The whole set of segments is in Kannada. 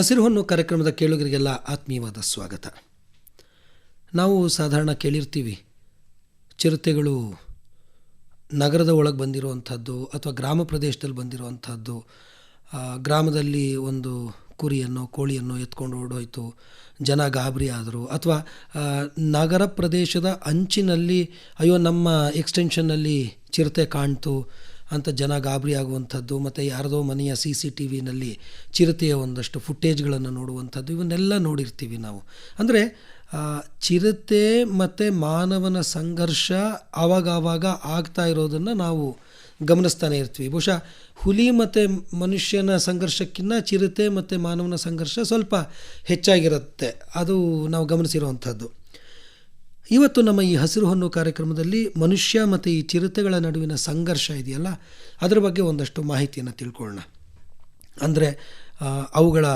ಹಸಿರು ಹೊನ್ನು ಕಾರ್ಯಕ್ರಮದ ಕೇಳುಗರಿಗೆಲ್ಲ ಆತ್ಮೀಯವಾದ ಸ್ವಾಗತ. ನಾವು ಸಾಧಾರಣ ಕೇಳಿರ್ತೀವಿ, ಚಿರತೆಗಳು ನಗರದ ಒಳಗೆ ಬಂದಿರುವಂಥದ್ದು ಅಥವಾ ಗ್ರಾಮ ಪ್ರದೇಶದಲ್ಲಿ ಬಂದಿರುವಂಥದ್ದು ಗ್ರಾಮದಲ್ಲಿ ಒಂದು ಕುರಿಯನ್ನು ಕೋಳಿಯನ್ನು ಎತ್ಕೊಂಡು ಓಡೋಯ್ತು, ಜನ ಗಾಬರಿ ಆದರು, ಅಥವಾ ನಗರ ಪ್ರದೇಶದ ಅಂಚಿನಲ್ಲಿ, ಅಯ್ಯೋ ನಮ್ಮ ಎಕ್ಸ್ಟೆನ್ಷನ್ನಲ್ಲಿ ಚಿರತೆ ಕಾಣ್ತು ಅಂತ ಜನ ಗಾಬರಿ ಆಗುವಂಥದ್ದು, ಮತ್ತು ಯಾರದೋ ಮನೆಯ ಸಿ ಸಿ ಟಿ ವಿನಲ್ಲಿ ಚಿರತೆಯ ಒಂದಷ್ಟು ಫುಟೇಜ್ಗಳನ್ನು ನೋಡುವಂಥದ್ದು, ಇವನ್ನೆಲ್ಲ ನೋಡಿರ್ತೀವಿ ನಾವು. ಅಂದರೆ ಚಿರತೆ ಮತ್ತು ಮಾನವನ ಸಂಘರ್ಷ ಆವಾಗವಾಗ ಆಗ್ತಾ ಇರೋದನ್ನು ನಾವು ಗಮನಿಸ್ತಾನೆ ಇರ್ತೀವಿ. ಬಹುಶಃ ಹುಲಿ ಮತ್ತು ಮನುಷ್ಯನ ಸಂಘರ್ಷಕ್ಕಿಂತ ಚಿರತೆ ಮತ್ತು ಮಾನವನ ಸಂಘರ್ಷ ಸ್ವಲ್ಪ ಹೆಚ್ಚಾಗಿರುತ್ತೆ. ಅದು ನಾವು ಗಮನಿಸಿರುವಂಥದ್ದು. ಇವತ್ತು ನಮ್ಮ ಈ ಹಸಿರು ಹೊನ್ನು ಕಾರ್ಯಕ್ರಮದಲ್ಲಿ ಮನುಷ್ಯ ಮತ್ತು ಈ ಚಿರತೆಗಳ ನಡುವಿನ ಸಂಘರ್ಷ ಇದೆಯಲ್ಲ? ಅದರ ಬಗ್ಗೆ ಒಂದಷ್ಟು ಮಾಹಿತಿಯನ್ನು ತಿಳ್ಕೊಳ್ಳೋಣ. ಅಂದರೆ ಅವುಗಳ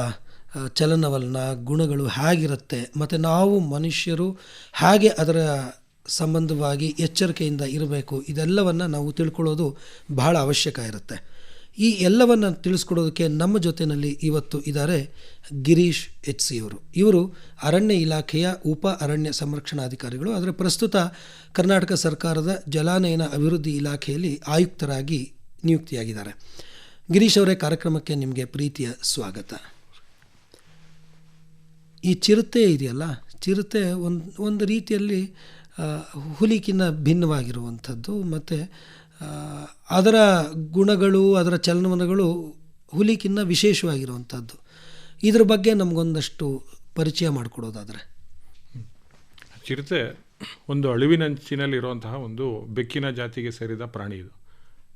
ಚಲನವಲನ, ಗುಣಗಳು ಹೇಗಿರುತ್ತೆ, ಮತ್ತು ನಾವು ಮನುಷ್ಯರು ಹೇಗೆ ಅದರ ಸಂಬಂಧವಾಗಿ ಎಚ್ಚರಿಕೆಯಿಂದ ಇರಬೇಕು, ಇದೆಲ್ಲವನ್ನು ನಾವು ತಿಳ್ಕೊಳ್ಳೋದು ಬಹಳ ಅವಶ್ಯಕ ಇರುತ್ತೆ. ಈ ಎಲ್ಲವನ್ನು ತಿಳಿಸ್ಕೊಡೋದಕ್ಕೆ ನಮ್ಮ ಜೊತೆಯಲ್ಲಿ ಇವತ್ತು ಇದ್ದಾರೆ ಗಿರೀಶ್ ಎಚ್ ಸಿ ಅವರು. ಇವರು ಅರಣ್ಯ ಇಲಾಖೆಯ ಉಪ ಅರಣ್ಯ ಸಂರಕ್ಷಣಾಧಿಕಾರಿಗಳು ಆದರೆ ಪ್ರಸ್ತುತ ಕರ್ನಾಟಕ ಸರ್ಕಾರದ ಜಲಾನಯನ ಅಭಿವೃದ್ಧಿ ಇಲಾಖೆಯಲ್ಲಿ ಆಯುಕ್ತರಾಗಿ ನಿಯುಕ್ತಿಯಾಗಿದ್ದಾರೆ. ಗಿರೀಶ್ ಅವರೇ, ಕಾರ್ಯಕ್ರಮಕ್ಕೆ ನಿಮಗೆ ಪ್ರೀತಿಯ ಸ್ವಾಗತ. ಈ ಚಿರತೆ ಇದೆಯಲ್ಲ? ಚಿರತೆ ಒಂದು ಒಂದು ರೀತಿಯಲ್ಲಿ ಹುಲಿಕಿನ ಭಿನ್ನವಾಗಿರುವಂಥದ್ದು. ಮತ್ತು ಅದರ ಗುಣಗಳು ಅದರ ಚಲನವಲನಗಳು ಹುಲಿಕಿನ್ನ ವಿಶೇಷವಾಗಿರುವಂಥದ್ದು ಇದ್ರ ಬಗ್ಗೆ ನಮಗೊಂದಷ್ಟು ಪರಿಚಯ ಮಾಡಿಕೊಡೋದಾದರೆ. ಚಿರತೆ ಒಂದು ಅಳಿವಿನಂಚಿನಲ್ಲಿರುವಂತಹ ಒಂದು ಬೆಕ್ಕಿನ ಜಾತಿಗೆ ಸೇರಿದ ಪ್ರಾಣಿ ಇದು.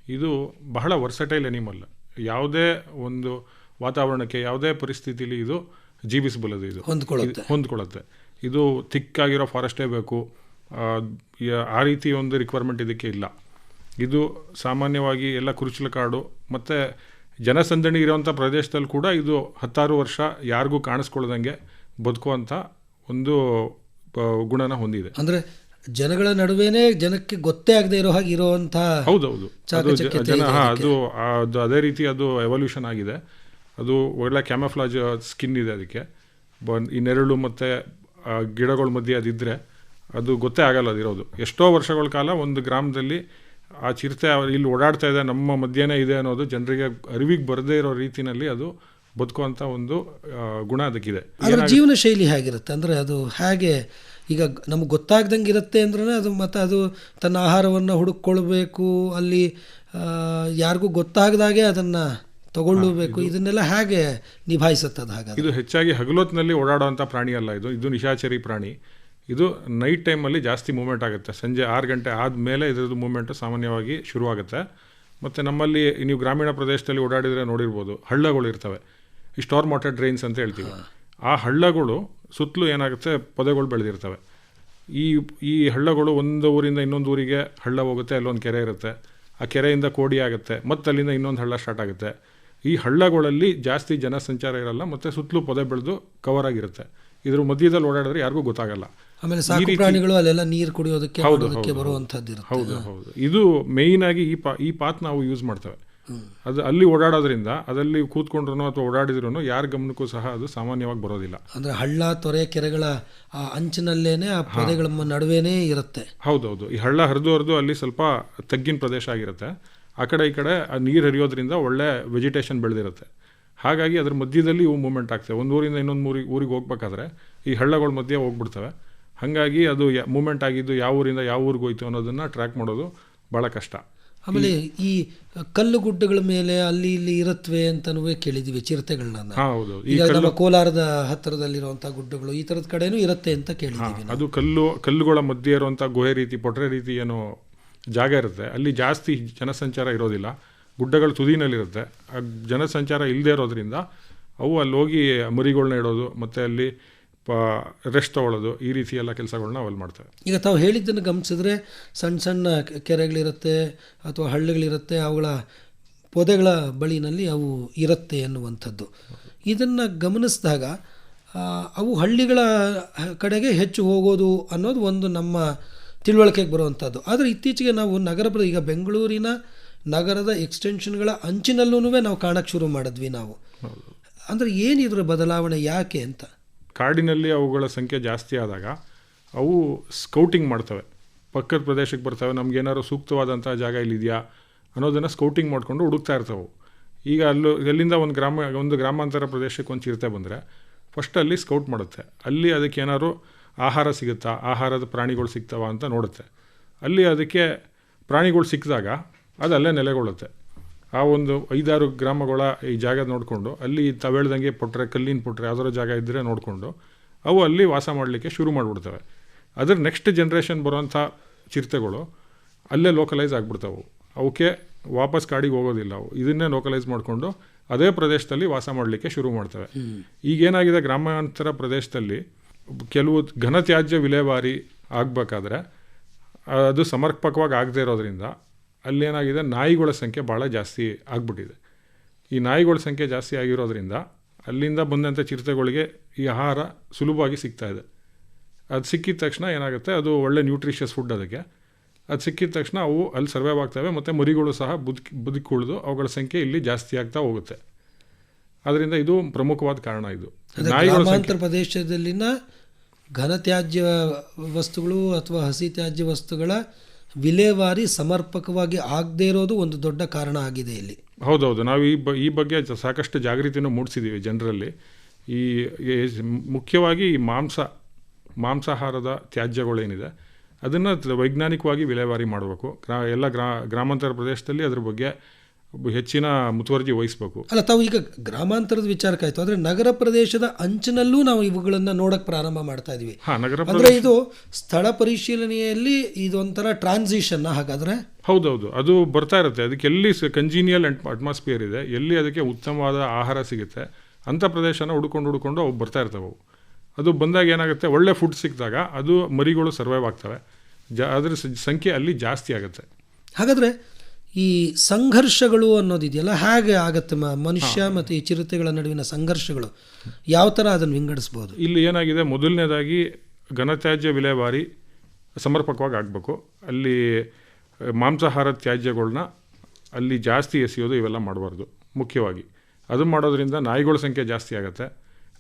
ಇದು ಬಹಳ ವರ್ಸಟೈಲ್ ಎನಿಮಲ್ ಯಾವುದೇ ಒಂದು ವಾತಾವರಣಕ್ಕೆ ಯಾವುದೇ ಪರಿಸ್ಥಿತಿಲಿ ಇದು ಜೀವಿಸಬಲ್ಲದು ಇದು. ಹೊಂದ್ಕೊಳ್ಳುತ್ತೆ. ಇದು ಹೊಂದ್ಕೊಳ್ಳುತ್ತೆ. ಇದು ಥಿಕ್ಕಾಗಿರೋ ಫಾರೆಸ್ಟೇ ಬೇಕು. ಆ ರೀತಿ ಒಂದು ರಿಕ್ವೈರ್ಮೆಂಟ್ ಇದಕ್ಕೆ ಇಲ್ಲ. ಇದು ಸಾಮಾನ್ಯವಾಗಿ ಎಲ್ಲ ಕುರುಚಲ ಕಾಡು ಮತ್ತು ಜನಸಂದಣಿ ಇರುವಂಥ ಪ್ರದೇಶದಲ್ಲಿ ಕೂಡ ಇದು ಹತ್ತಾರು ವರ್ಷ ಯಾರಿಗೂ ಕಾಣಿಸ್ಕೊಳ್ಳದಂಗೆ ಬದುಕುವಂಥ ಒಂದು ಗುಣನ ಹೊಂದಿದೆ. ಅಂದರೆ ಜನಗಳ ನಡುವೆನೇ ಜನಕ್ಕೆ ಗೊತ್ತೇ ಆಗದೆ ಇರೋ ಹಾಗೆ ಇರುವಂತಹ ಹೌದೌದು. ಜನ ಅದು ಅದು ಅದೇ ರೀತಿ ಅದು ಎವಲ್ಯೂಷನ್ ಆಗಿದೆ. ಅದು ಒಳ್ಳೆ ಕ್ಯಾಮಫ್ಲಾಜ್ ಸ್ಕಿನ್ ಇದೆ ಅದಕ್ಕೆ. ಬ ಈ ನೆರಳು ಮತ್ತು ಗಿಡಗಳ ಮಧ್ಯೆ ಅದಿದ್ದರೆ ಅದು ಗೊತ್ತೇ ಆಗಲ್ಲ ಅದಿರೋದು. ಎಷ್ಟೋ ವರ್ಷಗಳ ಕಾಲ ಒಂದು ಗ್ರಾಮದಲ್ಲಿ ಆ ಚಿರತೆ ಇಲ್ಲಿ ಓಡಾಡ್ತಾ ಇದೆ ನಮ್ಮ ಮಧ್ಯನೇ ಇದೆ ಅನ್ನೋದು ಜನರಿಗೆ ಅರಿವಿಗೆ ಬರದೇ ಇರೋ ರೀತಿಯಲ್ಲಿ ಅದು ಬದುಕುವಂಥ ಒಂದು ಗುಣ ಅದಕ್ಕಿದೆ. ಅದರ ಜೀವನ ಶೈಲಿ ಹೇಗಿರುತ್ತೆ? ಅಂದರೆ ಅದು ಹೇಗೆ ಈಗ ನಮ್ಗೆ ಗೊತ್ತಾಗ್ದಂಗೆ ಇರುತ್ತೆ ಅಂದ್ರೆ ಅದು ಮತ್ತು ಅದು ತನ್ನ ಆಹಾರವನ್ನು ಹುಡುಕೊಳ್ಬೇಕು ಅಲ್ಲಿ ಯಾರಿಗೂ ಗೊತ್ತಾಗದಾಗೆ ಅದನ್ನು ತಗೊಳ್ಳಬೇಕು ಇದನ್ನೆಲ್ಲ ಹೇಗೆ ನಿಭಾಯಿಸುತ್ತದೆ ಹಾಗೆ ಇದು ಹೆಚ್ಚಾಗಿ ಹಗಲೊತ್ತಿನಲ್ಲಿ ಓಡಾಡುವಂಥ ಪ್ರಾಣಿ ಅಲ್ಲ ಇದು. ಇದು ನಿಶಾಚರಿ ಪ್ರಾಣಿ. ಇದು ನೈಟ್ ಟೈಮಲ್ಲಿ ಜಾಸ್ತಿ ಮೂಮೆಂಟ್ ಆಗುತ್ತೆ. ಸಂಜೆ ಆರು ಗಂಟೆ ಆದಮೇಲೆ ಇದರದ್ದು ಮೂಮೆಂಟು ಸಾಮಾನ್ಯವಾಗಿ ಶುರುವಾಗುತ್ತೆ. ಮತ್ತು ನಮ್ಮಲ್ಲಿ ನೀವು ಗ್ರಾಮೀಣ ಪ್ರದೇಶದಲ್ಲಿ ಓಡಾಡಿದರೆ ನೋಡಿರ್ಬೋದು, ಹಳ್ಳಗಳು ಇರ್ತವೆ. ಈ ಸ್ಟೋರ್ ವಾಟರ್ ಡ್ರೈನ್ಸ್ ಅಂತ ಹೇಳ್ತೀವಿ. ಆ ಹಳ್ಳಗಳು ಸುತ್ತಲೂ ಏನಾಗುತ್ತೆ? ಪೊದೆಗಳು ಬೆಳೆದಿರ್ತವೆ. ಈ ಈ ಹಳ್ಳಗಳು ಒಂದು ಊರಿಂದ ಇನ್ನೊಂದು ಊರಿಗೆ ಹಳ್ಳ ಹೋಗುತ್ತೆ, ಅಲ್ಲೊಂದು ಕೆರೆ ಇರುತ್ತೆ. ಆ ಕೆರೆಯಿಂದ ಕೋಡಿ ಆಗುತ್ತೆ, ಮತ್ತು ಅಲ್ಲಿಂದ ಇನ್ನೊಂದು ಹಳ್ಳ ಸ್ಟಾರ್ಟ್ ಆಗುತ್ತೆ. ಈ ಹಳ್ಳಗಳಲ್ಲಿ ಜಾಸ್ತಿ ಜನಸಂಚಾರ ಇರಲ್ಲ, ಮತ್ತು ಸುತ್ತಲೂ ಪೊದೆ ಬೆಳೆದು ಕವರ್ ಆಗಿರುತ್ತೆ. ಇದ್ರ ಮಧ್ಯದಲ್ಲಿ ಓಡಾಡಿದ್ರೆ ಯಾರಿಗೂ ಗೊತ್ತಾಗಲ್ಲ. ಆಮೇಲೆ ಸಾಕು ಪ್ರಾಣಿಗಳು ಅಲ್ಲೆಲ್ಲ ನೀರು ಕುಡಿಯೋದಕ್ಕೆ ಮಾಡೋದಕ್ಕೆ ಬರುವಂಥದ್ದು ಇರುತ್ತೆ. ಹೌದು ಹೌದು. ಇದು ಮೇಯ್ನ್ ಆಗಿ ಈ ಪಾ ಈ ಪಾತ್ ನಾವು ಯೂಸ್ ಮಾಡ್ತೇವೆ. ಅದು ಅಲ್ಲಿ ಓಡಾಡೋದ್ರಿಂದ ಅದಲ್ಲಿ ಕೂತ್ಕೊಂಡ್ರು ಅಥವಾ ಓಡಾಡಿದ್ರು ಯಾರ ಗಮನಕ್ಕೂ ಸಹ ಅದು ಸಾಮಾನ್ಯವಾಗಿ ಬರೋದಿಲ್ಲ. ಅಂದ್ರೆ ಹಳ್ಳ ತೊರೆ ಕೆರೆಗಳ ಆ ಅಂಚಿನಲ್ಲೇನೆ ಆ ಪೊದೆಗಳ ನಡುವೆನೇ ಇರುತ್ತೆ. ಹೌದೌದು. ಈ ಹಳ್ಳ ಹರಿದು ಹರಿದು ಅಲ್ಲಿ ಸ್ವಲ್ಪ ತಗ್ಗಿನ ಪ್ರದೇಶ ಆಗಿರುತ್ತೆ. ಆ ಕಡೆ ಈ ಕಡೆ ನೀರು ಹರಿಯೋದ್ರಿಂದ ಒಳ್ಳೆ ವೆಜಿಟೇಷನ್ ಬೆಳೆದಿರುತ್ತೆ. ಹಾಗಾಗಿ ಅದ್ರ ಮಧ್ಯದಲ್ಲಿ ಇವು ಮೂಮೆಂಟ್ ಆಗ್ತವೆ. ಒಂದು ಊರಿಂದ ಇನ್ನೊಂದು ಊರಿಗೆ ಊರಿಗೆ ಹೋಗ್ಬೇಕಾದ್ರೆ ಈ ಹಳ್ಳಗಳ ಮಧ್ಯೆ ಹೋಗ್ಬಿಡ್ತವೆ. ಹಾಗಾಗಿ ಅದು ಮೂಮೆಂಟ್ ಆಗಿದ್ದು ಯಾವ ಊರಿಂದ ಯಾವ ಊರಿಗೆ ಹೋಯ್ತು ಅನ್ನೋದನ್ನು ಟ್ರ್ಯಾಕ್ ಮಾಡೋದು ಭಾಳ ಕಷ್ಟ. ಆಮೇಲೆ ಈ ಕಲ್ಲು ಗುಡ್ಡಗಳ ಮೇಲೆ ಅಲ್ಲಿ ಇಲ್ಲಿ ಇರುತ್ತವೆ ಅಂತನೂ ಕೇಳಿದ್ವಿ ಚಿರತೆಗಳನ್ನ. ಹೌದು. ಈ ಈಗ ನಮ್ಮ ಕೋಲಾರದ ಹತ್ತಿರದಲ್ಲಿರುವಂಥ ಗುಡ್ಡಗಳು ಈ ಥರದ ಕಡೆನೂ ಇರುತ್ತೆ ಅಂತ ಕೇಳಿದ್ವಿ ಅದು ಕಲ್ಲು ಕಲ್ಲುಗಳ ಮಧ್ಯೆ ಇರುವಂಥ ಗುಹೆ ರೀತಿ ಪೊಟ್ರೆ ರೀತಿ ಏನೋ ಜಾಗ ಇರುತ್ತೆ. ಅಲ್ಲಿ ಜಾಸ್ತಿ ಜನಸಂಚಾರ ಇರೋದಿಲ್ಲ. ಗುಡ್ಡಗಳು ತುದಿನಲ್ಲಿರುತ್ತೆ. ಜನಸಂಚಾರ ಇಲ್ಲದೆ ಇರೋದ್ರಿಂದ ಅವು ಅಲ್ಲಿ ಹೋಗಿ ಮರಿಗಳನ್ನ ಇಡೋದು, ಮತ್ತು ಅಲ್ಲಿ ಪ ರೆಸ್ಟ್ ತೊಗೊಳ್ಳೋದು, ಈ ರೀತಿ ಎಲ್ಲ ಕೆಲಸಗಳನ್ನ ಅಲ್ಲಿ ಮಾಡ್ತವೆ. ಈಗ ತಾವು ಹೇಳಿದ್ದನ್ನು ಗಮನಿಸಿದ್ರೆ ಸಣ್ಣ ಸಣ್ಣ ಕೆರೆಗಳಿರುತ್ತೆ ಅಥವಾ ಹಳ್ಳಿಗಳಿರುತ್ತೆ, ಅವುಗಳ ಪೊದೆಗಳ ಬಳಿನಲ್ಲಿ ಅವು ಇರುತ್ತೆ ಎನ್ನುವಂಥದ್ದು. ಇದನ್ನು ಗಮನಿಸಿದಾಗ ಅವು ಹಳ್ಳಿಗಳ ಕಡೆಗೆ ಹೆಚ್ಚು ಹೋಗೋದು ಅನ್ನೋದು ಒಂದು ನಮ್ಮ ತಿಳುವಳಿಕೆಗೆ ಬರುವಂಥದ್ದು. ಆದರೆ ಇತ್ತೀಚೆಗೆ ನಾವು ನಗರ ಈಗ ಬೆಂಗಳೂರಿನ ನಗರದ ಎಕ್ಸ್ಟೆನ್ಷನ್ಗಳ ಅಂಚಿನಲ್ಲೂ ನಾವು ಕಾಣಕ್ಕೆ ಶುರು ಮಾಡಿದ್ವಿ ನಾವು. ಅಂದರೆ ಏನಿದ್ರ ಬದಲಾವಣೆ ಯಾಕೆ ಅಂತ? ಕಾಡಿನಲ್ಲಿ ಅವುಗಳ ಸಂಖ್ಯೆ ಜಾಸ್ತಿ ಆದಾಗ ಅವು ಸ್ಕೌಟಿಂಗ್ ಮಾಡ್ತವೆ. ಪಕ್ಕದ ಪ್ರದೇಶಕ್ಕೆ ಬರ್ತವೆ, ನಮಗೇನಾದ್ರು ಸೂಕ್ತವಾದಂಥ ಜಾಗ ಇಲ್ಲಿದೆಯಾ ಅನ್ನೋದನ್ನು ಸ್ಕೌಟಿಂಗ್ ಮಾಡಿಕೊಂಡು ಹುಡುಕ್ತಾ ಇರ್ತವೆ. ಈಗ ಅಲ್ಲೂ ಎಲ್ಲಿಂದ ಒಂದು ಗ್ರಾಮ, ಒಂದು ಗ್ರಾಮಾಂತರ ಪ್ರದೇಶಕ್ಕೆ ಒಂದು ಚಿರತೆ ಬಂದರೆ ಫಸ್ಟ್ ಅಲ್ಲಿ ಸ್ಕೌಟ್ ಮಾಡುತ್ತೆ. ಅಲ್ಲಿ ಅದಕ್ಕೆ ಏನಾದ್ರು ಆಹಾರ ಸಿಗುತ್ತಾ, ಆಹಾರದ ಪ್ರಾಣಿಗಳು ಸಿಗ್ತಾವ ಅಂತ ನೋಡುತ್ತೆ. ಅಲ್ಲಿ ಅದಕ್ಕೆ ಪ್ರಾಣಿಗಳು ಸಿಕ್ಕಿದಾಗ ಅದು ಅಲ್ಲೇ ನೆಲೆಗೊಳ್ಳುತ್ತೆ. ಆ ಒಂದು ಐದಾರು ಗ್ರಾಮಗಳ ಈ ಜಾಗ ನೋಡಿಕೊಂಡು ಅಲ್ಲಿ ತವೆಳ್ದಂಗೆ ಪೊಟ್ರೆ ಕಲ್ಲಿನ ಪೊಟ್ರೆ ಯಾವ್ದಾರ ಜಾಗ ಇದ್ದರೆ ನೋಡಿಕೊಂಡು ಅವು ಅಲ್ಲಿ ವಾಸ ಮಾಡಲಿಕ್ಕೆ ಶುರು ಮಾಡಿಬಿಡ್ತವೆ. ಅದ್ರ ನೆಕ್ಸ್ಟ್ ಜನ್ರೇಷನ್ ಬರೋಂಥ ಚಿರತೆಗಳು ಅಲ್ಲೇ ಲೋಕಲೈಸ್ ಆಗಿಬಿಡ್ತಾವೆ. ಅವಕ್ಕೆ ವಾಪಸ್ ಕಾಡಿಗೆ ಹೋಗೋದಿಲ್ಲ ಅವು. ಇದನ್ನೇ ಲೋಕಲೈಸ್ ಮಾಡಿಕೊಂಡು ಅದೇ ಪ್ರದೇಶದಲ್ಲಿ ವಾಸ ಮಾಡಲಿಕ್ಕೆ ಶುರು ಮಾಡ್ತವೆ. ಈಗೇನಾಗಿದೆ ಗ್ರಾಮಾಂತರ ಪ್ರದೇಶದಲ್ಲಿ ಕೆಲವು ಘನತ್ಯಾಜ್ಯ ವಿಲೇವಾರಿ ಆಗಬೇಕಾದ್ರೆ ಅದು ಸಮರ್ಪಕವಾಗಿ ಆಗದೇ ಇರೋದ್ರಿಂದ ಅಲ್ಲೇನಾಗಿದೆ? ನಾಯಿಗಳ ಸಂಖ್ಯೆ ಭಾಳ ಜಾಸ್ತಿ ಆಗಿಬಿಟ್ಟಿದೆ. ಈ ನಾಯಿಗಳ ಸಂಖ್ಯೆ ಜಾಸ್ತಿ ಆಗಿರೋದ್ರಿಂದ ಅಲ್ಲಿಂದ ಬಂದಂಥ ಚಿರತೆಗಳಿಗೆ ಈ ಆಹಾರ ಸುಲಭವಾಗಿ ಸಿಗ್ತಾ ಇದೆ. ಅದು ಸಿಕ್ಕಿದ ತಕ್ಷಣ ಏನಾಗುತ್ತೆ? ಅದು ಒಳ್ಳೆ ನ್ಯೂಟ್ರಿಷಿಯಸ್ ಫುಡ್ ಅದಕ್ಕೆ. ಅದು ಸಿಕ್ಕಿದ ತಕ್ಷಣ ಅವು ಅಲ್ಲಿ ಸರ್ವೈವ್ ಆಗ್ತವೆ ಮತ್ತು ಮರಿಗಳು ಸಹ ಬದುಕಿ ಬದುಕುಳಿದು ಅವುಗಳ ಸಂಖ್ಯೆ ಇಲ್ಲಿ ಜಾಸ್ತಿ ಆಗ್ತಾ ಹೋಗುತ್ತೆ. ಅದರಿಂದ ಇದು ಪ್ರಮುಖವಾದ ಕಾರಣ ಇದು. ಗ್ರಾಮಾಂತರ ಪ್ರದೇಶದಲ್ಲಿನ ಘನತ್ಯಾಜ್ಯ ವಸ್ತುಗಳು ಅಥವಾ ಹಸಿ ತ್ಯಾಜ್ಯ ವಸ್ತುಗಳ ವಿಲೇವಾರಿ ಸಮರ್ಪಕವಾಗಿ ಆಗದೇ ಇರೋದು ಒಂದು ದೊಡ್ಡ ಕಾರಣ ಆಗಿದೆ ಇಲ್ಲಿ. ಹೌದೌದು. ನಾವು ಈ ಬ, ಈ ಬಗ್ಗೆ ಸಾಕಷ್ಟು ಜಾಗೃತಿಯನ್ನು ಮೂಡಿಸಿದ್ದೀವಿ ಜನರಲ್ಲಿ. ಈ ಮುಖ್ಯವಾಗಿ ಈ ಮಾಂಸ, ಮಾಂಸಾಹಾರದ ತ್ಯಾಜ್ಯಗಳೇನಿದೆ, ಅದನ್ನು ವೈಜ್ಞಾನಿಕವಾಗಿ ವಿಲೇವಾರಿ ಮಾಡಬೇಕು. ಗ್ರಾ, ಎಲ್ಲ ಗ್ರಾ, ಗ್ರಾಮಾಂತರ ಪ್ರದೇಶದಲ್ಲಿ ಅದ್ರ ಬಗ್ಗೆ ಹೆಚ್ಚಿನ ಮುತುವರ್ಜಿ ವಹಿಸ್ಬೇಕು. ಅಲ್ಲ ತಾವು ಈಗ ಗ್ರಾಮಾಂತರದ ವಿಚಾರಕ್ಕಾಯ್ತು ಅಂದ್ರೆ ನಗರ ಪ್ರದೇಶದ ಅಂಚಿನಲ್ಲೂ ನಾವು ಇವುಗಳನ್ನು ನೋಡಕ್ ಪ್ರಾರಂಭ ಮಾಡ್ತಾ ಇದೀವಿ. ಅಂದ್ರೆ ಇದು ಸ್ಥಳ ಪರಿಶೀಲನೆಯಲ್ಲಿ ಇದೊಂಥರ ಟ್ರಾನ್ಸಿಷನ್ ಹಾಗಾದ್ರೆ? ಹೌದೌದು ಅದು ಬರ್ತಾ ಇರುತ್ತೆ. ಅದಕ್ಕೆ ಎಲ್ಲಿ ಕಂಜೀನಿಯಲ್ ಅಟ್ಮಾಸ್ಫಿಯರ್ ಇದೆ ಎಲ್ಲಿ ಅದಕ್ಕೆ ಉತ್ತಮವಾದ ಆಹಾರ ಸಿಗುತ್ತೆ ಅಂಥ ಪ್ರದೇಶನ ಹುಡ್ಕೊಂಡು ಹುಡ್ಕೊಂಡು ಅವು ಬರ್ತಾ ಇರ್ತವೆ ಅವು. ಅದು ಬಂದಾಗ ಏನಾಗುತ್ತೆ ಒಳ್ಳೆ ಫುಡ್ ಸಿಕ್ಕಿದಾಗ ಅದು ಮರಿಗಳು ಸರ್ವೈವ್ ಆಗ್ತವೆ. ಜ ಅದ್ರ ಸಂಖ್ಯೆ ಅಲ್ಲಿ ಜಾಸ್ತಿ ಆಗುತ್ತೆ. ಹಾಗಾದ್ರೆ ಈ ಸಂಘರ್ಷಗಳು ಅನ್ನೋದಿದೆಯಲ್ಲ ಹೇಗೆ ಆಗತ್ತೆ ಮನುಷ್ಯ ಮತ್ತು ಈ ಚಿರತೆಗಳ ನಡುವಿನ ಸಂಘರ್ಷಗಳು? ಯಾವ ಥರ ಅದನ್ನು ವಿಂಗಡಿಸ್ಬೋದು? ಇಲ್ಲಿ ಏನಾಗಿದೆ ಮೊದಲನೇದಾಗಿ ಘನತ್ಯಾಜ್ಯ ವಿಲೇವಾರಿ ಸಮರ್ಪಕವಾಗಿ ಆಗಬೇಕು. ಅಲ್ಲಿ ಮಾಂಸಾಹಾರ ತ್ಯಾಜ್ಯಗಳನ್ನ ಅಲ್ಲಿ ಜಾಸ್ತಿ ಎಸೆಯೋದು ಇವೆಲ್ಲ ಮಾಡಬಾರ್ದು ಮುಖ್ಯವಾಗಿ. ಅದು ಮಾಡೋದ್ರಿಂದ ನಾಯಿಗಳ ಸಂಖ್ಯೆ ಜಾಸ್ತಿ ಆಗುತ್ತೆ.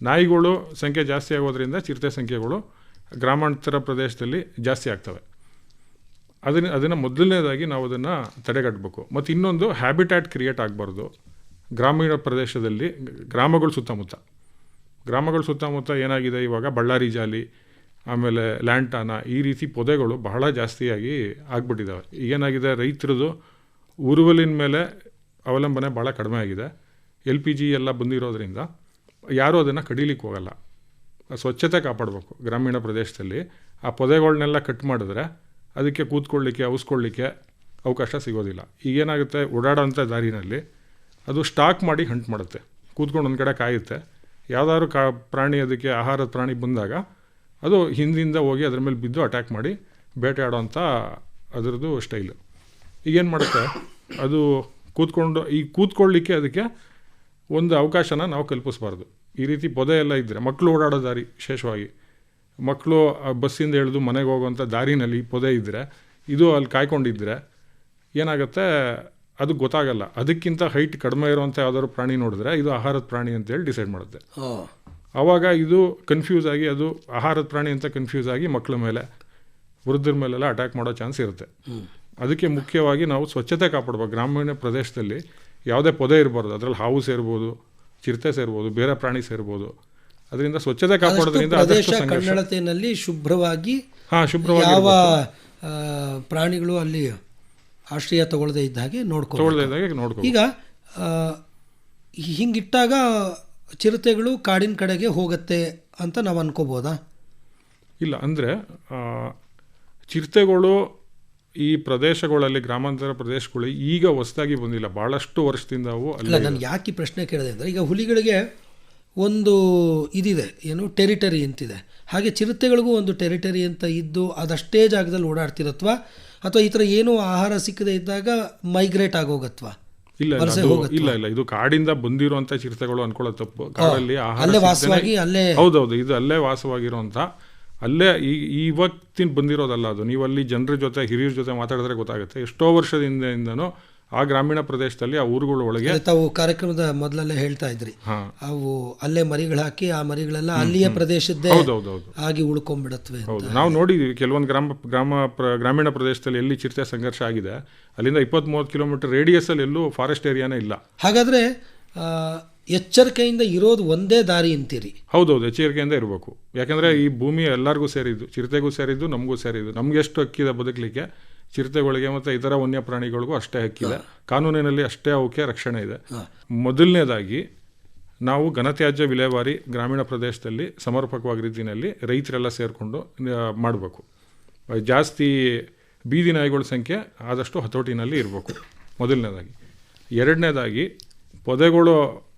ನಾಯಿಗಳು ಸಂಖ್ಯೆ ಜಾಸ್ತಿ ಆಗೋದ್ರಿಂದ ಚಿರತೆ ಸಂಖ್ಯೆಗಳು ಗ್ರಾಮಾಂತರ ಪ್ರದೇಶದಲ್ಲಿ ಜಾಸ್ತಿ ಆಗ್ತವೆ. ಅದನ್ನ, ಅದನ್ನು ಮೊದಲನೇದಾಗಿ ನಾವು ಅದನ್ನು ತಡೆಗಟ್ಟಬೇಕು ಮತ್ತು ಇನ್ನೊಂದು ಹ್ಯಾಬಿಟ್ಯಾಟ್ ಕ್ರಿಯೇಟ್ ಆಗಬಾರ್ದು. ಗ್ರಾಮೀಣ ಪ್ರದೇಶದಲ್ಲಿ ಗ್ರಾಮಗಳ ಸುತ್ತಮುತ್ತ. ಗ್ರಾಮಗಳ ಸುತ್ತಮುತ್ತ ಏನಾಗಿದೆ? ಇವಾಗ ಬಳ್ಳಾರಿ ಜಾಲಿ, ಆಮೇಲೆ ಲ್ಯಾಂಟಾನ, ಈ ರೀತಿ ಪೊದೆಗಳು ಬಹಳ ಜಾಸ್ತಿಯಾಗಿ ಆಗ್ಬಿಟ್ಟಿದ್ದಾವೆ ಈಗೇನಾಗಿದೆ? ರೈತರದು ಉರುವಲಿನ ಮೇಲೆ ಅವಲಂಬನೆ ಭಾಳ ಕಡಿಮೆ ಆಗಿದೆ. ಎಲ್ ಪಿ ಜಿ ಎಲ್ಲ ಬಂದಿರೋದ್ರಿಂದ ಯಾರೂ ಅದನ್ನು ಕಡಿಲಿಕ್ಕೆ ಹೋಗಲ್ಲ. ಸ್ವಚ್ಛತೆ ಕಾಪಾಡಬೇಕು ಗ್ರಾಮೀಣ ಪ್ರದೇಶದಲ್ಲಿ. ಆ ಪೊದೆಗಳನ್ನೆಲ್ಲ ಕಟ್ ಮಾಡಿದ್ರೆ ಅದಕ್ಕೆ ಕೂತ್ಕೊಳ್ಳಿಕ್ಕೆ ಔಸ್ಕೊಳ್ಳಿಕ್ಕೆ ಅವಕಾಶ ಸಿಗೋದಿಲ್ಲ. ಈಗೇನಾಗುತ್ತೆ, ಓಡಾಡೋಂಥ ದಾರಿನಲ್ಲಿ ಅದು ಸ್ಟಾಕ್ ಮಾಡಿ ಹಂಟ್ ಮಾಡುತ್ತೆ. ಕೂತ್ಕೊಂಡು ಒಂದು ಕಡೆ ಕಾಯುತ್ತೆ. ಯಾವುದಾದ್ರು ಕಾ, ಪ್ರಾಣಿ ಅದಕ್ಕೆ ಆಹಾರದ ಪ್ರಾಣಿ ಬಂದಾಗ ಅದು ಹಿಂದಿಂದ ಹೋಗಿ ಅದ್ರ ಮೇಲೆ ಬಿದ್ದು ಅಟ್ಯಾಕ್ ಮಾಡಿ ಬೇಟೆಯಾಡೋಂಥ ಅದರದ್ದು ಸ್ಟೈಲು. ಈಗೇನು ಮಾಡುತ್ತೆ, ಅದು ಕೂತ್ಕೊಂಡು, ಈ ಕೂತ್ಕೊಳ್ಳಿಕ್ಕೆ ಅದಕ್ಕೆ ಒಂದು ಅವಕಾಶನ ನಾವು ಕಲ್ಪಿಸ್ಬಾರ್ದು. ಈ ರೀತಿ ಪೊದೆ ಎಲ್ಲ ಇದ್ದರೆ ಮಕ್ಕಳು ಓಡಾಡೋ ದಾರಿ ವಿಶೇಷವಾಗಿ. ಮಕ್ಕಳು ಆ ಬಸ್ಸಿಂದ ಇಳಿದು ಮನೆಗೆ ಹೋಗುವಂಥ ದಾರಿನಲ್ಲಿ ಪೊದೆ ಇದ್ದರೆ ಇದು ಅಲ್ಲಿ ಕಾಯ್ಕೊಂಡಿದ್ದರೆ ಏನಾಗುತ್ತೆ ಅದು ಗೊತ್ತಾಗಲ್ಲ. ಅದಕ್ಕಿಂತ ಹೈಟ್ ಕಡಿಮೆ ಇರುವಂಥ ಯಾವ್ದಾದ್ರು ಪ್ರಾಣಿ ನೋಡಿದ್ರೆ ಇದು ಆಹಾರದ ಪ್ರಾಣಿ ಅಂತೇಳಿ ಡಿಸೈಡ್ ಮಾಡುತ್ತೆ. ಆವಾಗ ಇದು ಕನ್ಫ್ಯೂಸ್ ಆಗಿ ಅದು ಆಹಾರದ ಪ್ರಾಣಿ ಅಂತ ಕನ್ಫ್ಯೂಸ್ ಆಗಿ ಮಕ್ಕಳ ಮೇಲೆ ವೃದ್ಧರ ಮೇಲೆಲ್ಲ ಅಟ್ಯಾಕ್ ಮಾಡೋ ಚಾನ್ಸ್ ಇರುತ್ತೆ. ಅದಕ್ಕೆ ಮುಖ್ಯವಾಗಿ ನಾವು ಸ್ವಚ್ಛತೆ ಕಾಪಾಡ್ಬೇಕು. ಗ್ರಾಮೀಣ ಪ್ರದೇಶದಲ್ಲಿ ಯಾವುದೇ ಪೊದೆ ಇರಬಾರ್ದು. ಅದರಲ್ಲಿ ಹಾವು ಸೇರ್ಬೋದು ಚಿರತೆ ಸೇರ್ಬೋದು ಬೇರೆ ಪ್ರಾಣಿ ಸೇರ್ಬೋದು. ಅದರಿಂದ ಸ್ವಚ್ಛತೆ ಕಾಪಾಡೋದ್ರಿಂದ ಪ್ರದೇಶ ಕನ್ನಡತೆಯಲ್ಲಿ ಶುಭ್ರವಾಗಿ ಹಾ ಶುಭ್ರವಾಗಿ ಯಾವ ಪ್ರಾಣಿಗಳು ಅಲ್ಲಿ ಆಶ್ರಯ ತಗೊಳ್ಳದೆ ಇದ್ದ ಹಾಗೆ ನೋಡ್ಕೊ ಈಗ ಹಿಂಗಿಟ್ಟಾಗ ಚಿರತೆಗಳು ಕಾಡಿನ ಕಡೆಗೆ ಹೋಗುತ್ತೆ ಅಂತ ನಾವು ಅನ್ಕೋಬೋದಾ? ಇಲ್ಲ ಅಂದರೆ ಚಿರತೆಗಳು ಈ ಪ್ರದೇಶಗಳಲ್ಲಿ ಗ್ರಾಮಾಂತರ ಪ್ರದೇಶಗಳು ಈಗ ಹೊಸದಾಗಿ ಬಂದಿಲ್ಲ. ಭಾಳಷ್ಟು ವರ್ಷದಿಂದ ಅವು ಅಲ್ಲ ನಾನು ಯಾಕೆ ಪ್ರಶ್ನೆ ಕೇಳಿದೆ ಅಂದರೆ ಈಗ ಹುಲಿಗಳಿಗೆ ಒಂದು ಇದಿದೆ ಏನು ಟೆರಿಟರಿ ಅಂತಿದೆ. ಹಾಗೆ ಚಿರತೆಗಳಿಗೂ ಒಂದು ಟೆರಿಟರಿ ಅಂತ ಇದ್ದು ಅದಷ್ಟೇ ಜಾಗದಲ್ಲಿ ಓಡಾಡ್ತಿರತ್ವ? ಅಥವಾ ಈ ಥರ ಏನೂ ಆಹಾರ ಸಿಕ್ಕದೆ ಇದ್ದಾಗ ಮೈಗ್ರೇಟ್ ಆಗೋಗತ್ವ? ಇಲ್ಲ ಇಲ್ಲ? ಇಲ್ಲ ಇಲ್ಲ ಇದು ಕಾಡಿಂದ ಬಂದಿರುವಂತ ಚಿರತೆಗಳು ಅನ್ಕೊಳ್ಳೋ ತಪ್ಪು. ಕಾಡಲ್ಲಿ ಅಲ್ಲೇ ವಾಸವಾಗಿ ಅಲ್ಲೇ ಹೌದೌದು ಇದು ಅಲ್ಲೇ ವಾಸವಾಗಿರುವಂತ ಅಲ್ಲೇ ಈ ಇವತ್ತಿನ ಬಂದಿರೋದಲ್ಲ ಅದು. ನೀವು ಅಲ್ಲಿ ಜನರ ಜೊತೆ ಹಿರಿಯರ ಜೊತೆ ಮಾತಾಡಿದ್ರೆ ಗೊತ್ತಾಗುತ್ತೆ. ಎಷ್ಟೋ ವರ್ಷದಿಂದನೂ ಆ ಗ್ರಾಮೀಣ ಪ್ರದೇಶದಲ್ಲಿ ಆ ಊರುಗಳ ಒಳಗೆ ತಾವು ಕಾರ್ಯಕ್ರಮದ ಮೊದಲಲ್ಲೇ ಹೇಳ್ತಾ ಇದ್ರಿ. ಅವು ಅಲ್ಲೇ ಮರಿಗಳು ಹಾಕಿ ಆ ಮರಿಗಳೆಲ್ಲ ಅಲ್ಲಿಯ ಪ್ರದೇಶದ್ದೇ ಆಗಿ ಉಳ್ಕೊಂಡ್ಬಿಡತ್ವೆ. ಹೌದು. ನಾವು ನೋಡಿದೀವಿ ಕೆಲವೊಂದು ಗ್ರಾಮ ಗ್ರಾಮ ಗ್ರಾಮೀಣ ಪ್ರದೇಶದಲ್ಲಿ ಎಲ್ಲಿ ಚಿರತೆ ಸಂಘರ್ಷ ಆಗಿದೆ ಅಲ್ಲಿಂದ ಇಪ್ಪತ್ತ್ ಮೂವತ್ತು ಕಿಲೋಮೀಟರ್ ರೇಡಿಯಸ್ ಅಲ್ಲಿ ಎಲ್ಲೂ ಫಾರೆಸ್ಟ್ ಏರಿಯಾನೇ ಇಲ್ಲ. ಹಾಗಾದ್ರೆ ಆ, ಎಚ್ಚರಿಕೆಯಿಂದ ಇರೋದು ಒಂದೇ ದಾರಿ ಅಂತೀರಿ. ಹೌದೌದು ಎಚ್ಚರಿಕೆಯಿಂದ ಇರಬೇಕು. ಯಾಕಂದ್ರೆ ಈ ಭೂಮಿ ಎಲ್ಲರಿಗೂ ಸೇರಿದ್ದು ಚಿರತೆಗೂ ಸೇರಿದ್ದು ನಮಗೂ ಸೇರಿದ್ದು. ನಮ್ಗೆ ಎಷ್ಟು ಅಕ್ಕಿದೆ ಬದುಕಲಿಕ್ಕೆ ಚಿರತೆಗಳಿಗೆ ಮತ್ತು ಇತರ ವನ್ಯ ಪ್ರಾಣಿಗಳಿಗೂ ಅಷ್ಟೇ ಹಕ್ಕಿದೆ. ಕಾನೂನಿನಲ್ಲಿ ಅಷ್ಟೇ ಅವಕ್ಕೆ ರಕ್ಷಣೆ ಇದೆ. ಮೊದಲನೇದಾಗಿ ನಾವು ಘನತ್ಯಾಜ್ಯ ವಿಲೇವಾರಿ ಗ್ರಾಮೀಣ ಪ್ರದೇಶದಲ್ಲಿ ಸಮರ್ಪಕವಾಗಿ ರೀತಿಯಲ್ಲಿ ರೈತರೆಲ್ಲ ಸೇರಿಕೊಂಡು ಮಾಡಬೇಕು. ಜಾಸ್ತಿ ಬೀದಿ ನಾಯಿಗಳ ಸಂಖ್ಯೆ ಆದಷ್ಟು ಹತೋಟಿನಲ್ಲಿ ಇರಬೇಕು. ಮೊದಲನೇದಾಗಿ. ಎರಡನೇದಾಗಿ ಪೊದೆಗಳು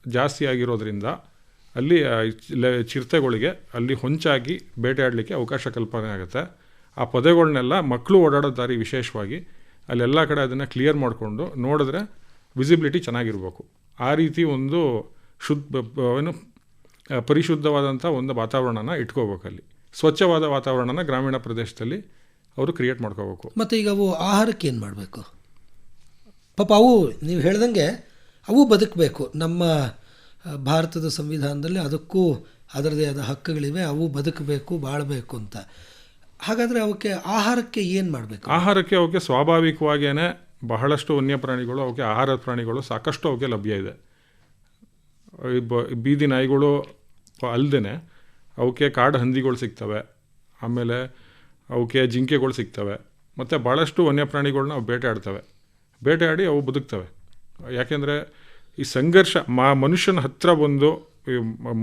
ಜಾಸ್ತಿ ಆಗಿರೋದ್ರಿಂದ ಅಲ್ಲಿ ಚಿರತೆಗಳಿಗೆ ಅಲ್ಲಿ ಹೊಂಚಾಗಿ ಬೇಟೆಯಾಡಲಿಕ್ಕೆ ಅವಕಾಶ ಕಲ್ಪನೆ ಆಗುತ್ತೆ. ಆ ಪೊದೆಗಳನ್ನೆಲ್ಲ ಮಕ್ಕಳು ಓಡಾಡೋ ದಾರಿ ವಿಶೇಷವಾಗಿ ಅಲ್ಲೆಲ್ಲ ಕಡೆ ಅದನ್ನು ಕ್ಲಿಯರ್ ಮಾಡಿಕೊಂಡು ನೋಡಿದ್ರೆ ವಿಸಿಬಿಲಿಟಿ ಚೆನ್ನಾಗಿರ್ಬೇಕು. ಆ ರೀತಿ ಒಂದು ಶುದ್ಧ ಏನು ಪರಿಶುದ್ಧವಾದಂಥ ಒಂದು ವಾತಾವರಣನ ಇಟ್ಕೋಬೇಕು ಅಲ್ಲಿ. ಸ್ವಚ್ಛವಾದ ವಾತಾವರಣನ ಗ್ರಾಮೀಣ ಪ್ರದೇಶದಲ್ಲಿ ಅವರು ಕ್ರಿಯೇಟ್ ಮಾಡ್ಕೋಬೇಕು. ಮತ್ತು ಈಗ ಅವು ಆಹಾರಕ್ಕೆ ಏನು ಮಾಡಬೇಕು? ಪಾಪ ಅವು, ನೀವು ಹೇಳ್ದಂಗೆ ಅವು ಬದುಕಬೇಕು. ನಮ್ಮ ಭಾರತದ ಸಂವಿಧಾನದಲ್ಲಿ ಅದಕ್ಕೂ ಅದರದೇ ಆದ ಹಕ್ಕುಗಳಿವೆ, ಅವು ಬದುಕಬೇಕು, ಬಾಳಬೇಕು ಅಂತ. ಹಾಗಾದರೆ ಅವಕ್ಕೆ ಆಹಾರಕ್ಕೆ ಏನು ಮಾಡಬೇಕು? ಆಹಾರಕ್ಕೆ ಅವಕ್ಕೆ ಸ್ವಾಭಾವಿಕವಾಗಿಯೇ ಬಹಳಷ್ಟು ವನ್ಯ ಪ್ರಾಣಿಗಳು ಅವಕ್ಕೆ ಆಹಾರ ಪ್ರಾಣಿಗಳು ಸಾಕಷ್ಟು ಅವಕ್ಕೆ ಲಭ್ಯ ಇದೆ. ಬೀದಿ ನಾಯಿಗಳು ಅಲ್ಲದೇ ಅವಕ್ಕೆ ಕಾಡು ಹಂದಿಗಳು ಸಿಗ್ತವೆ. ಆಮೇಲೆ ಅವಕ್ಕೆ ಜಿಂಕೆಗಳು ಸಿಗ್ತವೆ. ಮತ್ತು ಭಾಳಷ್ಟು ವನ್ಯಪ್ರಾಣಿಗಳನ್ನ ಅವು ಬೇಟೆಯಾಡ್ತವೆ. ಬೇಟೆಯಾಡಿ ಅವು ಬದುಕ್ತವೆ. ಯಾಕೆಂದರೆ ಈ ಸಂಘರ್ಷ, ಮಾ, ಮನುಷ್ಯನ ಹತ್ತಿರ ಬಂದು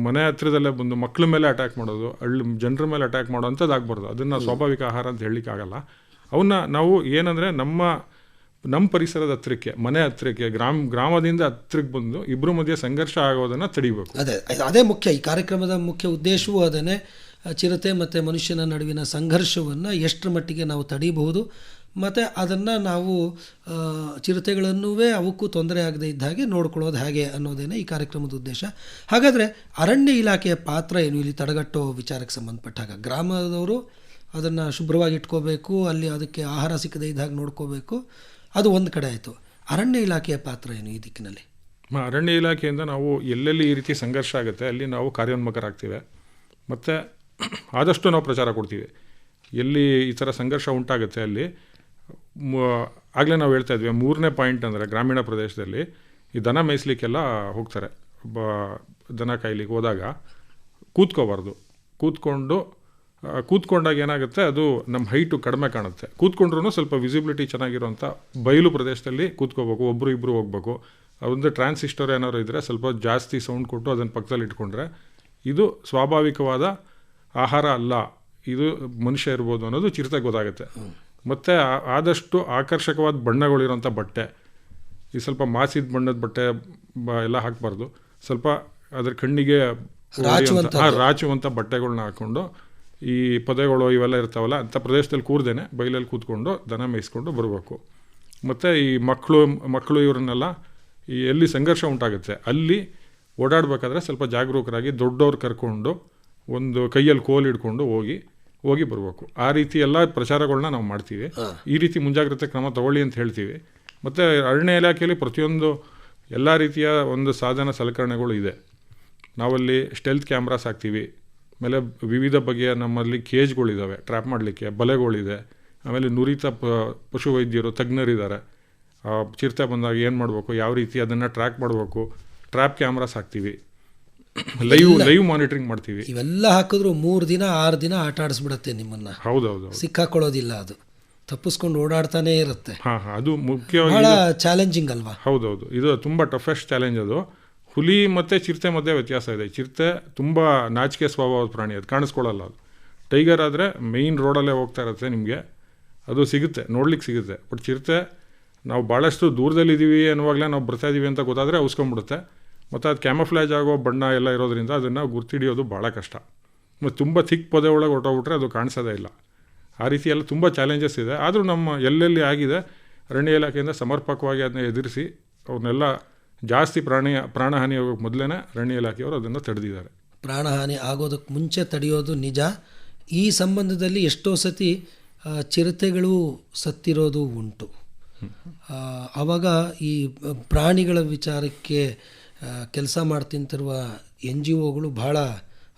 ಮನೆ ಹತ್ರದಲ್ಲೇ ಬಂದು ಮಕ್ಕಳ ಮೇಲೆ ಅಟ್ಯಾಕ್ ಮಾಡೋದು ಹಳ್ಳಿ ಜನರ ಮೇಲೆ ಅಟ್ಯಾಕ್ ಮಾಡೋ ಅಂಥದ್ದು ಆಗ್ಬಾರ್ದು. ಅದನ್ನು ಸ್ವಾಭಾವಿಕ ಆಹಾರ ಅಂತ ಹೇಳಲಿಕ್ಕಾಗಲ್ಲ ಅವನ್ನ ನಾವು ಏನಂದರೆ ನಮ್ಮ ನಮ್ಮ ಪರಿಸರದ ಹತ್ರಕ್ಕೆ ಮನೆ ಹತ್ರಕ್ಕೆ ಗ್ರಾಮ ಗ್ರಾಮದಿಂದ ಹತ್ರಕ್ಕೆ ಬಂದು ಇಬ್ಬರ ಮಧ್ಯೆ ಸಂಘರ್ಷ ಆಗೋದನ್ನು ತಡಿಬೇಕು. ಅದೇ ಅದೇ ಮುಖ್ಯ. ಈ ಕಾರ್ಯಕ್ರಮದ ಮುಖ್ಯ ಉದ್ದೇಶವೂ ಅದನ್ನೇ ಚಿರತೆ ಮತ್ತು ಮನುಷ್ಯನ ನಡುವಿನ ಸಂಘರ್ಷವನ್ನು ಎಷ್ಟರ ಮಟ್ಟಿಗೆ ನಾವು ತಡೀಬಹುದು ಮತ್ತು ಅದನ್ನು ನಾವು ಚಿರತೆಗಳನ್ನೂ ಅವಕ್ಕೂ ತೊಂದರೆ ಆಗದೇ ಇದ್ದ ಹಾಗೆ ನೋಡ್ಕೊಳ್ಳೋದು ಹಾಗೆ ಅನ್ನೋದೇನೆ ಈ ಕಾರ್ಯಕ್ರಮದ ಉದ್ದೇಶ. ಹಾಗಾದರೆ ಅರಣ್ಯ ಇಲಾಖೆಯ ಪಾತ್ರ ಏನು? ಇಲ್ಲಿ ತಡೆಗಟ್ಟೋ ವಿಚಾರಕ್ಕೆ ಸಂಬಂಧಪಟ್ಟಾಗ ಗ್ರಾಮದವರು ಅದನ್ನು ಶುಭ್ರವಾಗಿ ಇಟ್ಕೋಬೇಕು, ಅಲ್ಲಿ ಅದಕ್ಕೆ ಆಹಾರ ಸಿಕ್ಕದೇ ಹಾಗೆ ನೋಡ್ಕೋಬೇಕು. ಅದು ಒಂದು ಕಡೆ ಆಯಿತು. ಅರಣ್ಯ ಇಲಾಖೆಯ ಪಾತ್ರ ಏನು ಈ ದಿಕ್ಕಿನಲ್ಲಿ? ಅರಣ್ಯ ಇಲಾಖೆಯಿಂದ ನಾವು ಎಲ್ಲೆಲ್ಲಿ ಈ ರೀತಿ ಸಂಘರ್ಷ ಆಗುತ್ತೆ, ಅಲ್ಲಿ ನಾವು ಕಾರ್ಯೋನ್ಮುಖರಾಗ್ತೀವಿ. ಮತ್ತು ಆದಷ್ಟು ನಾವು ಪ್ರಚಾರ ಕೊಡ್ತೀವಿ. ಎಲ್ಲಿ ಈ ಥರ ಸಂಘರ್ಷ ಉಂಟಾಗುತ್ತೆ ಅಲ್ಲಿ ಆಗಲೇ ನಾವು ಹೇಳ್ತಾ ಇದ್ವಿ, ಮೂರನೇ ಪಾಯಿಂಟ್ ಅಂದರೆ ಗ್ರಾಮೀಣ ಪ್ರದೇಶದಲ್ಲಿ ಈ ದನ ಮೇಯಿಸ್ಲಿಕ್ಕೆಲ್ಲ ಹೋಗ್ತಾರೆ. ಬ ದನ ಕಾಯ್ಲಿಕ್ಕೆ ಹೋದಾಗ ಕೂತ್ಕೋಬಾರ್ದು. ಕೂತ್ಕೊಂಡು ಕೂತ್ಕೊಂಡಾಗ ಏನಾಗುತ್ತೆ, ಅದು ನಮ್ಮ ಹೈಟು ಕಡಿಮೆ ಕಾಣುತ್ತೆ. ಕೂತ್ಕೊಂಡ್ರೂ ಸ್ವಲ್ಪ ವಿಸಿಬಿಲಿಟಿ ಚೆನ್ನಾಗಿರುವಂಥ ಬಯಲು ಪ್ರದೇಶದಲ್ಲಿ ಕೂತ್ಕೋಬೇಕು ಒಬ್ಬರು ಇಬ್ಬರು ಹೋಗ್ಬೇಕು. ಒಂದು ಟ್ರಾನ್ಸಿಸ್ಟರ್ ಏನಾದ್ರು ಇದ್ದರೆ ಸ್ವಲ್ಪ ಜಾಸ್ತಿ ಸೌಂಡ್ ಕೊಟ್ಟು ಅದನ್ನು ಪಕ್ಕದಲ್ಲಿ ಇಟ್ಕೊಂಡ್ರೆ ಇದು ಸ್ವಾಭಾವಿಕವಾದ ಆಹಾರ ಅಲ್ಲ. ಇದು ಮನುಷ್ಯ ಇರ್ಬೋದು ಅನ್ನೋದು ಚಿರತೆ ಗೊತ್ತಾಗುತ್ತೆ. ಮತ್ತು ಆದಷ್ಟು ಆಕರ್ಷಕವಾದ ಬಣ್ಣಗಳಿರೋಂಥ ಬಟ್ಟೆ. ಈ ಸ್ವಲ್ಪ ಮಾಸಿದ ಬಣ್ಣದ ಬಟ್ಟೆ ಬ- ಎಲ್ಲ ಹಾಕಬಾರ್ದು. ಸ್ವಲ್ಪ ಅದ್ರ ಕಣ್ಣಿಗೆ ರಾಚುವಂಥ ಬಟ್ಟೆಗಳನ್ನ ಹಾಕ್ಕೊಂಡು ಈ ಪೊದೆಗಳು ಇವೆಲ್ಲ ಇರ್ತಾವಲ್ಲ ಅಂಥ ಪ್ರದೇಶದಲ್ಲಿ ಕೂರ್ದೇನೆ ಬೈಲಲ್ಲಿ ಕೂತ್ಕೊಂಡು ದನ ಮೇಯಿಸ್ಕೊಂಡು ಬರಬೇಕು. ಮತ್ತು ಈ ಮಕ್ಕಳು ಮಕ್ಕಳು ಇವರನ್ನೆಲ್ಲ ಈ ಎಲ್ಲಿ ಸಂಘರ್ಷ ಉಂಟಾಗುತ್ತೆ ಅಲ್ಲಿ ಓಡಾಡಬೇಕಾದ್ರೆ ಸ್ವಲ್ಪ ಜಾಗರೂಕರಾಗಿ ದೊಡ್ಡವ್ರು ಕರ್ಕೊಂಡು ಒಂದು ಕೈಯಲ್ಲಿ ಕೋಲ್ ಹಿಡ್ಕೊಂಡು ಹೋಗಿ ಹೋಗಿ ಬರಬೇಕು. ಆ ರೀತಿ ಎಲ್ಲ ಪ್ರಚಾರಗಳನ್ನ ನಾವು ಮಾಡ್ತೀವಿ. ಈ ರೀತಿ ಮುಂಜಾಗ್ರತೆ ಕ್ರಮ ತಗೊಳ್ಳಿ ಅಂತ ಹೇಳ್ತೀವಿ. ಮತ್ತು ಅರಣ್ಯ ಇಲಾಖೆಯಲ್ಲಿ ಪ್ರತಿಯೊಂದು ಎಲ್ಲ ರೀತಿಯ ಒಂದು ಸಾಧನ ಸಲಕರಣೆಗಳು ಇದೆ. ನಾವಲ್ಲಿ ಸ್ಟೆಲ್ತ್ ಕ್ಯಾಮ್ರಾಸ್ ಹಾಕ್ತೀವಿ. ಆಮೇಲೆ ವಿವಿಧ ಬಗೆಯ ನಮ್ಮಲ್ಲಿ ಕೇಜ್ಗಳಿದ್ದಾವೆ ಟ್ರ್ಯಾಪ್ ಮಾಡಲಿಕ್ಕೆ ಬಲೆಗಳಿದೆ. ಆಮೇಲೆ ನುರಿತ ಪ ಪಶುವೈದ್ಯರು ತಜ್ಞರಿದ್ದಾರೆ. ಆ, ಚಿರತೆ ಬಂದಾಗ ಏನು ಮಾಡಬೇಕು? ಯಾವ ರೀತಿ ಅದನ್ನು ಟ್ರ್ಯಾಕ್ ಮಾಡಬೇಕು? ಟ್ರ್ಯಾಪ್ ಕ್ಯಾಮ್ರಾಸ್ ಹಾಕ್ತೀವಿ. ಲೈವ್ ಲೈವ್ ಮಾನಿಟರಿಂಗ್ ಮಾಡ್ತೀವಿ. ಇವೆಲ್ಲ ಹಾಕಿದ್ರು ಮೂರು ದಿನ ಆರು ದಿನ ಆಟ ಆಡಿಸ್ಬಿಡತ್ತೆ ನಿಮ್ಮನ್ನು. ಹೌದೌದು ಸಿಕ್ಕಾಕೊಳ್ಳೋದಿಲ್ಲ ಅದು. ತಪ್ಪಿಸ್ಕೊಂಡು ಓಡಾಡ್ತಾನೇ ಇರುತ್ತೆ. ಹಾಂ ಹಾಂ ಅದು ಮುಖ್ಯವಾಗಿ ಬಹಳ ಚಾಲೆಂಜಿಂಗ್ ಅಲ್ವಾ? ಹೌದೌದು. ಇದು ತುಂಬ ಟಫೆಸ್ಟ್ ಚಾಲೆಂಜ್ ಅದು. ಹುಲಿ ಮತ್ತು ಚಿರತೆ ಮಧ್ಯೆ ವ್ಯತ್ಯಾಸ ಇದೆ. ಚಿರತೆ ತುಂಬ ನಾಚಿಕೆ ಸ್ವಭಾವದ ಪ್ರಾಣಿ ಅದು ಕಾಣಿಸ್ಕೊಳ್ಳಲ್ಲ ಅದು. ಟೈಗರ್ ಆದರೆ ಮೇಯ್ನ್ ರೋಡಲ್ಲೇ ಹೋಗ್ತಾ ಇರುತ್ತೆ ನಿಮಗೆ. ಅದು ಸಿಗುತ್ತೆ ನೋಡ್ಲಿಕ್ಕೆ ಸಿಗುತ್ತೆ. ಬಟ್ ಚಿರತೆ ನಾವು ಭಾಳಷ್ಟು ದೂರದಲ್ಲಿದ್ದೀವಿ ಅನ್ನುವಾಗಲೇ ನಾವು ಬರ್ತಾ ಇದ್ದೀವಿ ಅಂತ ಗೊತ್ತಾದರೆ ಉಸ್ಕೊಂಡ್ಬಿಡುತ್ತೆ ಮತ್ತು ಅದು ಕ್ಯಾಮಫ್ಲಾಜ್ ಆಗೋ ಬಣ್ಣ ಎಲ್ಲ ಇರೋದ್ರಿಂದ ಅದನ್ನು ಗುರ್ತಿಡಿಯೋದು ಭಾಳ ಕಷ್ಟ. ಮತ್ತು ತುಂಬ ಥಿಕ್ ಪೊದೆ ಒಳಗೆ ಹೊರಟೋಗ್ಬಿಟ್ರೆ ಅದು ಕಾಣಿಸೋದೇ ಇಲ್ಲ. ಆ ರೀತಿ ಎಲ್ಲ ತುಂಬ ಚಾಲೆಂಜಸ್ ಇದೆ. ಆದರೂ ನಮ್ಮ ಎಲ್ಲೆಲ್ಲಿ ಆಗಿದೆ, ಅರಣ್ಯ ಇಲಾಖೆಯಿಂದ ಸಮರ್ಪಕವಾಗಿ ಅದನ್ನ ಎದುರಿಸಿ ಅವನ್ನೆಲ್ಲ ಜಾಸ್ತಿ ಪ್ರಾಣಿ, ಪ್ರಾಣಹಾನಿ ಆಗೋಕ್ಕೆ ಮೊದಲೇ ಅರಣ್ಯ ಇಲಾಖೆಯವರು ಅದನ್ನು ತಡೆದಿದ್ದಾರೆ. ಪ್ರಾಣಹಾನಿ ಆಗೋದಕ್ಕೆ ಮುಂಚೆ ತಡೆಯೋದು ನಿಜ. ಈ ಸಂಬಂಧದಲ್ಲಿ ಎಷ್ಟೋ ಸತಿ ಚಿರತೆಗಳು ಸತ್ತಿರೋದು ಉಂಟು. ಆವಾಗ ಈ ಪ್ರಾಣಿಗಳ ವಿಚಾರಕ್ಕೆ ಕೆಲಸ ಮಾಡ್ತಿಂತಿರುವ ಎನ್ ಜಿ ಒಗಳು ಭಾಳ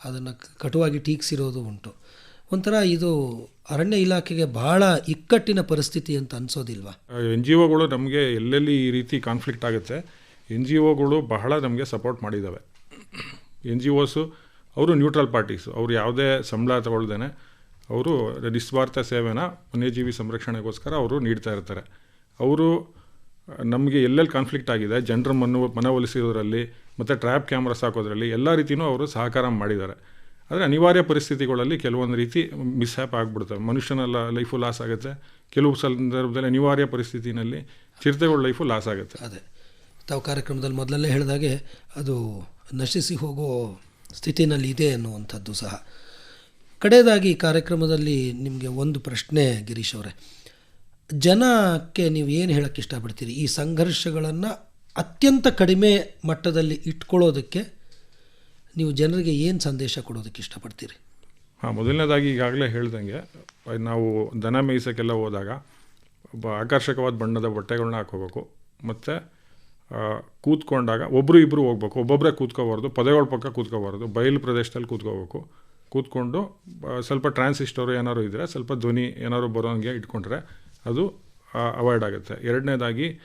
ಅದನ್ನು ಕಟುವಾಗಿ ಟೀಕ್ಸಿರೋದು ಉಂಟು. ಒಂಥರ ಇದು ಅರಣ್ಯ ಇಲಾಖೆಗೆ ಭಾಳ ಇಕ್ಕಟ್ಟಿನ ಪರಿಸ್ಥಿತಿ ಅಂತ ಅನ್ಸೋದಿಲ್ವಾ? ಎನ್ ಜಿ ಒಗಳು ನಮಗೆ ಎಲ್ಲೆಲ್ಲಿ ಈ ರೀತಿ ಕಾನ್ಫ್ಲಿಕ್ಟ್ ಆಗುತ್ತೆ ಎನ್ ಜಿ ಒಗಳು ಬಹಳ ನಮಗೆ ಸಪೋರ್ಟ್ ಮಾಡಿದ್ದಾವೆ ಎನ್ ಜಿ ಒಸು ಅವರು ನ್ಯೂಟ್ರಲ್ ಪಾರ್ಟೀಸು, ಅವರು ಯಾವುದೇ ಸಂಬಳ ತಗೊಳ್ದೇನೆ ಅವರು ನಿಸ್ವಾರ್ಥ ಸೇವೆನ ವನ್ಯಜೀವಿ ಸಂರಕ್ಷಣೆಗೋಸ್ಕರ ಅವರು ನೀಡ್ತಾ ಇರ್ತಾರೆ. ಅವರು ನಮಗೆ ಎಲ್ಲೆಲ್ಲಿ ಕಾನ್ಫ್ಲಿಕ್ಟ್ ಆಗಿದೆ, ಜನರ ಮನ, ಮನವೊಲಿಸಿರೋದ್ರಲ್ಲಿ ಮತ್ತು ಟ್ರ್ಯಾಪ್ ಕ್ಯಾಮ್ರಾಸ್ ಹಾಕೋದ್ರಲ್ಲಿ ಎಲ್ಲ ರೀತಿಯೂ ಅವರು ಸಹಕಾರ ಮಾಡಿದ್ದಾರೆ. ಆದರೆ ಅನಿವಾರ್ಯ ಪರಿಸ್ಥಿತಿಗಳಲ್ಲಿ ಕೆಲವೊಂದು ರೀತಿ ಮಿಸ್ ಹ್ಯಾಪ್ ಆಗಿಬಿಡ್ತವೆ ಮನುಷ್ಯನ ಲೈಫು ಲಾಸ್ ಆಗುತ್ತೆ. ಕೆಲವು ಸಂದರ್ಭದಲ್ಲಿ ಅನಿವಾರ್ಯ ಪರಿಸ್ಥಿತಿನಲ್ಲಿ ಚಿರತೆಗಳ ಲೈಫು ಲಾಸ್ ಆಗುತ್ತೆ. ಅದೇ. ತಾವು ಕಾರ್ಯಕ್ರಮದಲ್ಲಿ ಮೊದಲಲ್ಲೇ ಹೇಳಿದಾಗೆ ಅದು ನಶಿಸಿ ಹೋಗೋ ಸ್ಥಿತಿನಲ್ಲಿ ಇದೆ ಅನ್ನುವಂಥದ್ದು ಸಹ. ಕಡೆಯದಾಗಿ ಕಾರ್ಯಕ್ರಮದಲ್ಲಿ ನಿಮಗೆ ಒಂದು ಪ್ರಶ್ನೆ ಗಿರೀಶ್ ಅವರೇ. ಜನಕ್ಕೆ ನೀವು ಏನು ಹೇಳಕ್ಕೆ ಇಷ್ಟಪಡ್ತೀರಿ? ಈ ಸಂಘರ್ಷಗಳನ್ನು ಅತ್ಯಂತ ಕಡಿಮೆ ಮಟ್ಟದಲ್ಲಿ ಇಟ್ಕೊಳ್ಳೋದಕ್ಕೆ ನೀವು ಜನರಿಗೆ ಏನು ಸಂದೇಶ ಕೊಡೋದಕ್ಕೆ ಇಷ್ಟಪಡ್ತೀರಿ? ಹಾಂ, ಮೊದಲನೇದಾಗಿ ಈಗಾಗಲೇ ಹೇಳ್ದಂಗೆ, ನಾವು ದನ ಮೇಯಿಸೋಕ್ಕೆಲ್ಲ ಹೋದಾಗ ಒಬ್ಬ ಆಕರ್ಷಕವಾದ ಬಣ್ಣದ ಬಟ್ಟೆಗಳನ್ನ ಹಾಕೋಬೇಕು ಮತ್ತು ಕೂತ್ಕೊಂಡಾಗ ಒಬ್ಬರು ಇಬ್ಬರು ಹೋಗ್ಬೇಕು. ಒಬ್ಬೊಬ್ಬರೇ ಕೂತ್ಕೋಬಾರ್ದು, ಪೊದೆಗಳ ಪಕ್ಕ ಕೂತ್ಕೋಬಾರ್ದು, ಬಯಲು ಪ್ರದೇಶದಲ್ಲಿ ಕೂತ್ಕೋಬೇಕು. ಕೂತ್ಕೊಂಡು ಸ್ವಲ್ಪ ಟ್ರಾನ್ಸಿಸ್ಟರು ಏನಾದ್ರು ಇದ್ದರೆ ಸ್ವಲ್ಪ ಧ್ವನಿ ಏನಾದ್ರು ಬರೋಂಗೆ ಇಟ್ಕೊಂಡ್ರೆ ಅದು ಅವಾಯ್ಡ್ ಆಗುತ್ತೆ. ಎರಡನೇದಾಗಿ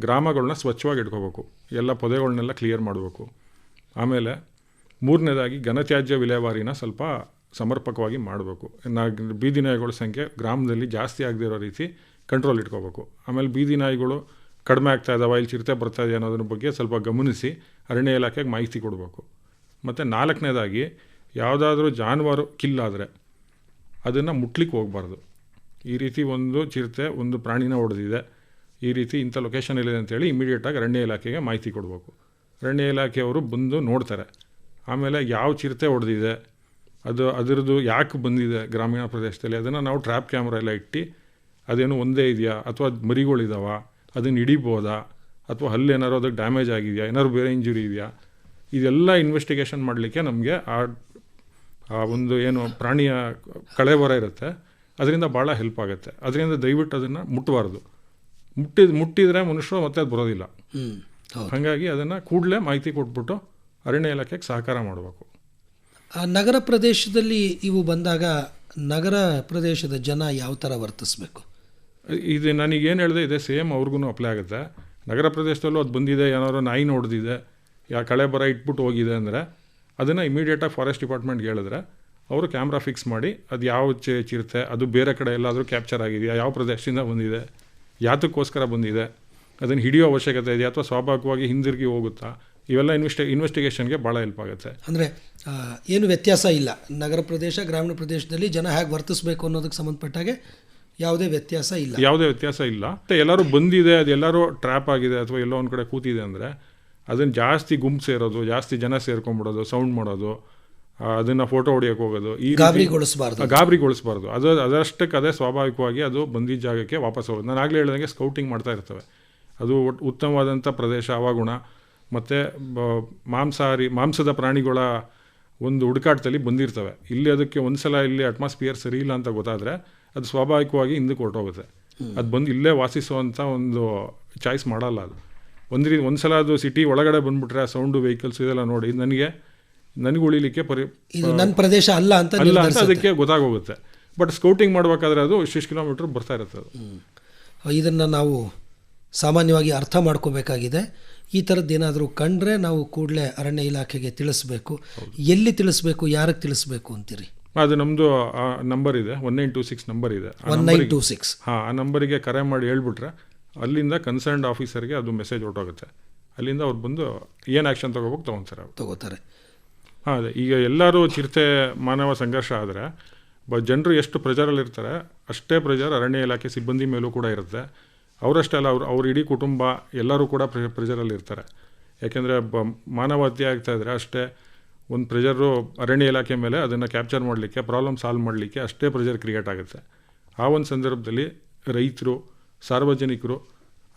ಗ್ರಾಮಗಳನ್ನ ಸ್ವಚ್ಛವಾಗಿ ಇಟ್ಕೋಬೇಕು. ಎಲ್ಲ ಪೊದೆಗಳನ್ನೆಲ್ಲ ಕ್ಲಿಯರ್ ಮಾಡಬೇಕು. ಆಮೇಲೆ, ಮೂರನೇದಾಗಿ, ಘನತ್ಯಾಜ್ಯ ವಿಲೇವಾರಿನ ಸ್ವಲ್ಪ ಸಮರ್ಪಕವಾಗಿ ಮಾಡಬೇಕು. ಬೀದಿ ನಾಯಿಗಳ ಸಂಖ್ಯೆ ಗ್ರಾಮದಲ್ಲಿ ಜಾಸ್ತಿ ಆಗದಿರೋ ರೀತಿ ಕಂಟ್ರೋಲ್ ಇಟ್ಕೋಬೇಕು. ಆಮೇಲೆ ಬೀದಿ ನಾಯಿಗಳು ಕಡಿಮೆ ಆಗ್ತಾ ಇದ್ದಾವೆ ಇಲ್ಲಿ ಚಿರತೆ ಬರ್ತಾ ಇದೆ ಅನ್ನೋದ್ರ ಬಗ್ಗೆ ಸ್ವಲ್ಪ ಗಮನಿಸಿ, ಅರಣ್ಯ ಇಲಾಖೆಗೆ ಮಾಹಿತಿ ಕೊಡಬೇಕು. ಮತ್ತು ನಾಲ್ಕನೇದಾಗಿ, ಯಾವುದಾದ್ರೂ ಜಾನುವಾರು ಕಿಲ್ಲಾದರೆ ಅದನ್ನು ಮುಟ್ಲಿಕ್ಕೆ ಹೋಗಬಾರ್ದು. ಈ ರೀತಿ ಒಂದು ಚಿರತೆ, ಒಂದು ಪ್ರಾಣಿನ ಹೊಡೆದಿದೆ ಈ ರೀತಿ ಇಂಥ ಲೊಕೇಶನ್ ಇಲ್ಲಿದೆ ಅಂತೇಳಿ ಇಮಿಡಿಯೇಟಾಗಿ ಅರಣ್ಯ ಇಲಾಖೆಗೆ ಮಾಹಿತಿ ಕೊಡಬೇಕು. ಅರಣ್ಯ ಇಲಾಖೆಯವರು ಬಂದು ನೋಡ್ತಾರೆ. ಆಮೇಲೆ ಯಾವ ಚಿರತೆ ಹೊಡೆದಿದೆ ಅದು ಅದರದ್ದು ಯಾಕೆ ಬಂದಿದೆ ಗ್ರಾಮೀಣ ಪ್ರದೇಶದಲ್ಲಿ? ಅದನ್ನು ನಾವು ಟ್ರ್ಯಾಪ್ ಕ್ಯಾಮ್ರಾ ಎಲ್ಲ ಇಟ್ಟು ಅದೇನು ಒಂದೇ ಇದೆಯಾ? ಅಥವಾ ಮರಿಗಳಿದಾವ? ಅದನ್ನು ಹಿಡಿಬೋದಾ? ಅಥವಾ ಹಲ್ಲೇನಾರು ಅದಕ್ಕೆ ಡ್ಯಾಮೇಜ್ ಆಗಿದೆಯಾ? ಏನಾದ್ರು ಬೇರೆ ಇಂಜುರಿ ಇದೆಯಾ? ಇದೆಲ್ಲ ಇನ್ವೆಸ್ಟಿಗೇಷನ್ ಮಾಡಲಿಕ್ಕೆ ನಮಗೆ ಆ ಒಂದು ಏನು ಪ್ರಾಣಿಯ ಕಳೆಬರ ಇರುತ್ತೆ. ಅದರಿಂದ ಭಾಳ ಹೆಲ್ಪ್ ಆಗುತ್ತೆ. ಅದರಿಂದ ದಯವಿಟ್ಟು ಅದನ್ನು ಮುಟ್ಟಬಾರ್ದು ಮುಟ್ಟಿದ ಮುಟ್ಟಿದರೆ ಮನುಷ್ಯರು ಮತ್ತೆ ಅದು ಬರೋದಿಲ್ಲ. ಹಾಗಾಗಿ ಅದನ್ನು ಕೂಡಲೇ ಮಾಹಿತಿ ಕೊಟ್ಬಿಟ್ಟು ಅರಣ್ಯ ಇಲಾಖೆಗೆ ಸಹಕಾರ ಮಾಡಬೇಕು. ಆ ನಗರ ಪ್ರದೇಶದಲ್ಲಿ ಇವು ಬಂದಾಗ ನಗರ ಪ್ರದೇಶದ ಜನ ಯಾವ ಥರ ವರ್ತಿಸ್ಬೇಕು? ಇದು ನನಗೇನು ಹೇಳಿದೆ ಇದೆ ಸೇಮ್ ಅವ್ರಿಗೂ ಅಪ್ಲೈ ಆಗುತ್ತೆ. ನಗರ ಪ್ರದೇಶದಲ್ಲೂ ಅದು ಬಂದಿದೆ ಏನಾದ್ರು ನಾಯಿ ನೋಡ್ದಿದೆ ಯಾ ಕಳೆ ಬರ ಇಟ್ಬಿಟ್ಟು ಹೋಗಿದೆ ಅಂದರೆ ಅದನ್ನು ಇಮಿಡಿಯೇಟಾಗಿ ಫಾರೆಸ್ಟ್ ಡಿಪಾರ್ಟ್ಮೆಂಟ್ಗೆ ಹೇಳಿದ್ರೆ ಅವರು ಕ್ಯಾಮ್ರಾ ಫಿಕ್ಸ್ ಮಾಡಿ ಅದು ಯಾವ ಚಿರತೆ ಅದು ಬೇರೆ ಕಡೆ ಎಲ್ಲಾದರೂ ಕ್ಯಾಪ್ಚರ್ ಆಗಿದೆಯಾ ಯಾವ ಪ್ರದೇಶದಿಂದ ಬಂದಿದೆ ಯಾತಕ್ಕೋಸ್ಕರ ಬಂದಿದೆ ಅದನ್ನು ಹಿಡಿಯೋ ಅವಶ್ಯಕತೆ ಇದೆಯಾ ಅಥವಾ ಸ್ವಾಭಾವಿಕವಾಗಿ ಹಿಂದಿರುಗಿ ಹೋಗುತ್ತಾ ಇವೆಲ್ಲ ಇನ್ವೆಸ್ಟಿ ಇನ್ವೆಸ್ಟಿಗೇಷನ್ಗೆ ಭಾಳ ಹೆಲ್ಪ್ ಆಗುತ್ತೆ. ಅಂದರೆ ಏನು ವ್ಯತ್ಯಾಸ ಇಲ್ಲ. ನಗರ ಪ್ರದೇಶ ಗ್ರಾಮೀಣ ಪ್ರದೇಶದಲ್ಲಿ ಜನ ಹೇಗೆ ವರ್ತಿಸ್ಬೇಕು ಅನ್ನೋದಕ್ಕೆ ಸಂಬಂಧಪಟ್ಟಾಗೆ ಯಾವುದೇ ವ್ಯತ್ಯಾಸ ಇಲ್ಲ. ಯಾವುದೇ ವ್ಯತ್ಯಾಸ ಇಲ್ಲ. ಮತ್ತು ಎಲ್ಲರೂ ಬಂದಿದೆ ಅದು ಎಲ್ಲರೂ ಟ್ರ್ಯಾಪ್ ಆಗಿದೆ ಅಥವಾ ಎಲ್ಲೋ ಒಂದು ಕಡೆ ಕೂತಿದೆ ಅಂದರೆ ಅದನ್ನು ಜಾಸ್ತಿ ಗುಂಪು ಸೇರೋದು ಜಾಸ್ತಿ ಜನ ಸೇರ್ಕೊಂಬಿಡೋದು ಸೌಂಡ್ ಮಾಡೋದು ಅದನ್ನು ಫೋಟೋ ಹೊಡಿಯೋಕೆ ಹೋಗೋದು. ಈ ಗಾಬರಿಗೊಳಿಸಬಾರ್ದು. ಗಾಬರಿಗೊಳಿಸಬಾರ್ದು. ಅದು ಅದಷ್ಟಕ್ಕೆ ಅದೇ ಸ್ವಾಭಾವಿಕವಾಗಿ ಅದು ಬಂದಿದ್ದ ಜಾಗಕ್ಕೆ ವಾಪಸ್ ಹೋಗೋದು. ನಾನು ಆಗಲೇ ಹೇಳ್ದಂಗೆ ಸ್ಕೌಟಿಂಗ್ ಮಾಡ್ತಾ ಇರ್ತವೆ. ಅದು ಉತ್ತಮವಾದಂಥ ಪ್ರದೇಶ ಹವಾಗುಣ ಮತ್ತು ಮಾಂಸಾಹಾರಿ ಮಾಂಸದ ಪ್ರಾಣಿಗಳ ಒಂದು ಹುಡುಕಾಟದಲ್ಲಿ ಬಂದಿರ್ತವೆ. ಇಲ್ಲಿ ಅದಕ್ಕೆ ಒಂದ್ಸಲ ಇಲ್ಲಿ ಅಟ್ಮಾಸ್ಫಿಯರ್ ಸರಿ ಇಲ್ಲ ಅಂತ ಗೊತ್ತಾದರೆ ಅದು ಸ್ವಾಭಾವಿಕವಾಗಿ ಹಿಂದಕ್ಕೆ ಹೊರಟೋಗುತ್ತೆ. ಅದು ಬಂದು ಇಲ್ಲೇ ವಾಸಿಸುವಂಥ ಒಂದು ಚಾಯ್ಸ್ ಮಾಡಲ್ಲ ಅದು. ಒಂದು ರೀತಿ ಒಂದು ಸಲ ಅದು ಸಿಟಿ ಒಳಗಡೆ ಬಂದುಬಿಟ್ರೆ ಸೌಂಡು ವೆಹಿಕಲ್ಸ್ ಇದೆಲ್ಲ ನೋಡಿ ನನಗೆ ನನಗೆ ಉಳಿಲಿಕ್ಕೆ ಪರಿ ಇದು ನನ್ನ ಪ್ರದೇಶ ಅಲ್ಲ ಅಂತ ಅಲ್ಲ ಅಂತ. ಅದಕ್ಕೆ ಗೊತ್ತಾಗೋಗುತ್ತೆ. ಬಟ್ ಸ್ಕೌಟಿಂಗ್ ಮಾಡಬೇಕಾದ್ರೆ ಅದು ಇಷ್ಟಿಷ್ಟು ಕಿಲೋಮೀಟ್ರ್ ಬರ್ತಾ ಇರುತ್ತೆ ಅದು. ಇದನ್ನು ನಾವು ಸಾಮಾನ್ಯವಾಗಿ ಅರ್ಥ ಮಾಡ್ಕೋಬೇಕಾಗಿದೆ. ಈ ಥರದ್ದು ಏನಾದರೂ ಕಂಡ್ರೆ ನಾವು ಕೂಡಲೇ ಅರಣ್ಯ ಇಲಾಖೆಗೆ ತಿಳಿಸ್ಬೇಕು. ಎಲ್ಲಿ ತಿಳಿಸ್ಬೇಕು ಯಾರಿಗೆ ತಿಳಿಸ್ಬೇಕು ಅಂತೀರಿ? ಅದು ನಮ್ಮದು ನಂಬರ್ ಇದೆ. One nine two six number ಇದೆ. ಒನ್ ನೈನ್ ಟೂ ಸಿಕ್ಸ್ ಹಾಂ ಆ ನಂಬರಿಗೆ ಕರೆ ಮಾಡಿ ಹೇಳ್ಬಿಟ್ರೆ ಅಲ್ಲಿಂದ ಕನ್ಸರ್ನ್ಡ್ ಆಫೀಸರ್ಗೆ ಅದು ಮೆಸೇಜ್ ಹೊರಟೋಗುತ್ತೆ. ಅಲ್ಲಿಂದ ಅವ್ರು ಬಂದು ಏನು ಆ್ಯಕ್ಷನ್ ತೊಗೋಬೇಕು ತೊಗೊತಾರೆ ಅವ್ರು. ತಗೋತಾರೆ. ಅದೇ. ಈಗ ಎಲ್ಲರೂ ಚಿರತೆ ಮಾನವ ಸಂಘರ್ಷ ಆದರೆ, ಬ ಜನರು ಎಷ್ಟು ಪ್ರೆಜರಲ್ಲಿರ್ತಾರೆ, ಅಷ್ಟೇ ಪ್ರೆಜರ್ ಅರಣ್ಯ ಇಲಾಖೆ ಸಿಬ್ಬಂದಿ ಮೇಲೂ ಕೂಡ ಇರುತ್ತೆ. ಅವರಷ್ಟೇ ಅಲ್ಲ, ಅವ್ರು ಅವ್ರ ಇಡೀ ಕುಟುಂಬ ಎಲ್ಲರೂ ಕೂಡ ಪ್ರೆ ಪ್ರೆಜರಲ್ಲಿ ಇರ್ತಾರೆ ಯಾಕೆಂದರೆ ಬ ಮಾನವ ಹತ್ಯೆ ಆಗ್ತಾ ಇದ್ದರೆ ಅಷ್ಟೇ ಒಂದು ಪ್ರೆಜರು ಅರಣ್ಯ ಇಲಾಖೆ ಮೇಲೆ ಅದನ್ನು ಕ್ಯಾಪ್ಚರ್ ಮಾಡಲಿಕ್ಕೆ ಪ್ರಾಬ್ಲಮ್ ಸಾಲ್ವ್ ಮಾಡಲಿಕ್ಕೆ ಅಷ್ಟೇ ಪ್ರೆಜರ್ ಕ್ರಿಯೇಟ್ ಆಗುತ್ತೆ. ಆ ಒಂದು ಸಂದರ್ಭದಲ್ಲಿ ರೈತರು, ಸಾರ್ವಜನಿಕರು,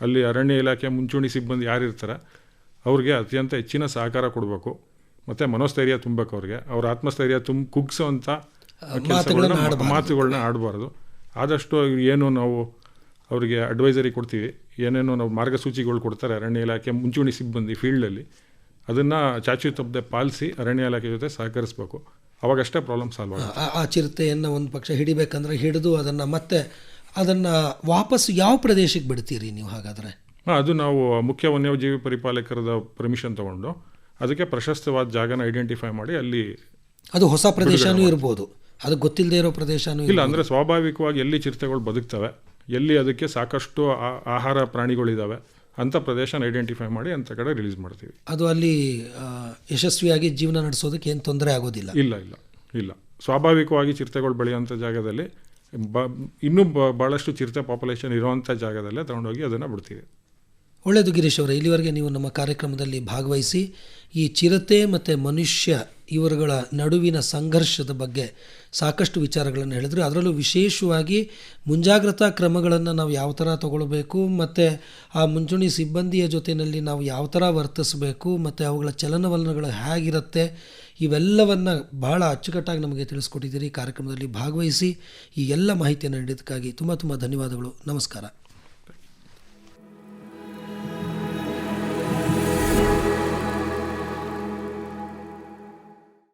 ಅಲ್ಲಿ ಅರಣ್ಯ ಇಲಾಖೆ ಮುಂಚೂಣಿ ಸಿಬ್ಬಂದಿ ಯಾರಿರ್ತಾರೆ, ಅವ್ರಿಗೆ ಅತ್ಯಂತ ಹೆಚ್ಚಿನ ಸಹಕಾರ ಕೊಡಬೇಕು. ಮತ್ತು ಮನೋಸ್ಥೈರ್ಯ ತುಂಬಬೇಕು ಅವ್ರಿಗೆ. ಅವ್ರ ಆತ್ಮಸ್ಥೈರ್ಯ ತುಂಬ ಕುಗ್ಸೋ ಅಂತ. ಮಾತುಗಳನ್ನ ಆಡಬಾರ್ದು. ಆದಷ್ಟು ಏನು ನಾವು ಅವರಿಗೆ ಅಡ್ವೈಸರಿ ಕೊಡ್ತೀವಿ. ಏನೇನೋ ನಾವು ಮಾರ್ಗಸೂಚಿಗಳು ಕೊಡ್ತಾರೆ ಅರಣ್ಯ ಇಲಾಖೆ ಮುಂಚೂಣಿ ಸಿಬ್ಬಂದಿ ಫೀಲ್ಡಲ್ಲಿ. ಅದನ್ನು ಚಾಚು ತಪ್ಪದೆ ಪಾಲಿಸಿ ಅರಣ್ಯ ಇಲಾಖೆ ಜೊತೆ ಸಹಕರಿಸಬೇಕು. ಅವಾಗಷ್ಟೇ ಪ್ರಾಬ್ಲಮ್ ಸಾಲ್ವ್ ಆಗುತ್ತೆ. ಆ- ಆ ಚಿರತೆಯನ್ನು ಒಂದು ಪಕ್ಷ ಹಿಡಿಬೇಕಂದ್ರೆ ಹಿಡಿದು ಅದನ್ನು ಮತ್ತೆ ಅದನ್ನು ವಾಪಸ್ ಯಾವ ಪ್ರದೇಶಕ್ಕೆ ಬಿಡ್ತೀರಿ ನೀವು ಹಾಗಾದರೆ? ಹಾಂ ಅದು ನಾವು ಮುಖ್ಯ ವನ್ಯಜೀವಿ ಪರಿಪಾಲಕರದ ಪರ್ಮಿಷನ್ ತೊಗೊಂಡು ಅದಕ್ಕೆ ಪ್ರಶಸ್ತವಾದ ಜಾಗನ ಐಡೆಂಟಿಫೈ ಮಾಡಿ ಅಲ್ಲಿ ಅದು ಹೊಸ ಪ್ರದೇಶನೂ ಇರ್ಬೋದು. ಅದು ಗೊತ್ತಿಲ್ಲದೆ ಇರೋ ಪ್ರದೇಶನೂ ಇಲ್ಲ ಅಂದರೆ ಸ್ವಾಭಾವಿಕವಾಗಿ ಎಲ್ಲಿ ಚಿರತೆಗಳು ಬದುಕ್ತವೆ ಎಲ್ಲಿ ಅದಕ್ಕೆ ಸಾಕಷ್ಟು ಆಹಾರ ಪ್ರಾಣಿಗಳಿದ್ದಾವೆ ಅಂಥ ಪ್ರದೇಶನ ಐಡೆಂಟಿಫೈ ಮಾಡಿ ಅಂತ ಕಡೆ ರಿಲೀಸ್ ಮಾಡ್ತೀವಿ. ಅದು ಅಲ್ಲಿ ಯಶಸ್ವಿಯಾಗಿ ಜೀವನ ನಡೆಸೋದಕ್ಕೆ ಏನು ತೊಂದರೆ ಆಗೋದಿಲ್ಲ. ಇಲ್ಲ ಇಲ್ಲ ಇಲ್ಲ. ಸ್ವಾಭಾವಿಕವಾಗಿ ಚಿರತೆಗಳು ಬೆಳೆಯುವಂಥ ಜಾಗದಲ್ಲಿ ಬ ಇನ್ನೂ ಬಹಳಷ್ಟು ಭಾಳಷ್ಟು ಚಿರತೆ ಪಾಪ್ಯುಲೇಷನ್ ಇರುವಂಥ ಜಾಗದಲ್ಲೇ ತಗೊಂಡೋಗಿ ಅದನ್ನು ಬಿಡ್ತೀವಿ. ಒಳ್ಳೆಯದು ಗಿರೀಶ್ ಅವರೇ, ಇಲ್ಲಿವರೆಗೆ ನೀವು ನಮ್ಮ ಕಾರ್ಯಕ್ರಮದಲ್ಲಿ ಭಾಗವಹಿಸಿ ಈ ಚಿರತೆ ಮತ್ತು ಮನುಷ್ಯ ಇವರುಗಳ ನಡುವಿನ ಸಂಘರ್ಷದ ಬಗ್ಗೆ ಸಾಕಷ್ಟು ವಿಚಾರಗಳನ್ನು ಹೇಳಿದ್ರು. ಅದರಲ್ಲೂ ವಿಶೇಷವಾಗಿ ಮುಂಜಾಗ್ರತಾ ಕ್ರಮಗಳನ್ನು ನಾವು ಯಾವ ಥರ ತಗೊಳ್ಬೇಕು, ಮತ್ತು ಆ ಮುಂಚೂಣಿ ಸಿಬ್ಬಂದಿಯ ಜೊತೆಯಲ್ಲಿ ನಾವು ಯಾವ ಥರ ವರ್ತಿಸಬೇಕು, ಮತ್ತು ಅವುಗಳ ಚಲನವಲನಗಳು ಹೇಗಿರುತ್ತೆ, ಇವೆಲ್ಲವನ್ನು ಬಹಳ ಅಚ್ಚುಕಟ್ಟಾಗಿ ನಮಗೆ ತಿಳಿಸ್ಕೊಟ್ಟಿದ್ದೀರಿ. ಕಾರ್ಯಕ್ರಮದಲ್ಲಿ ಭಾಗವಹಿಸಿ ಈ ಎಲ್ಲ ಮಾಹಿತಿಯನ್ನು ನೀಡಿದ್ದಕ್ಕಾಗಿ ತುಂಬ ತುಂಬ ಧನ್ಯವಾದಗಳು. ನಮಸ್ಕಾರ.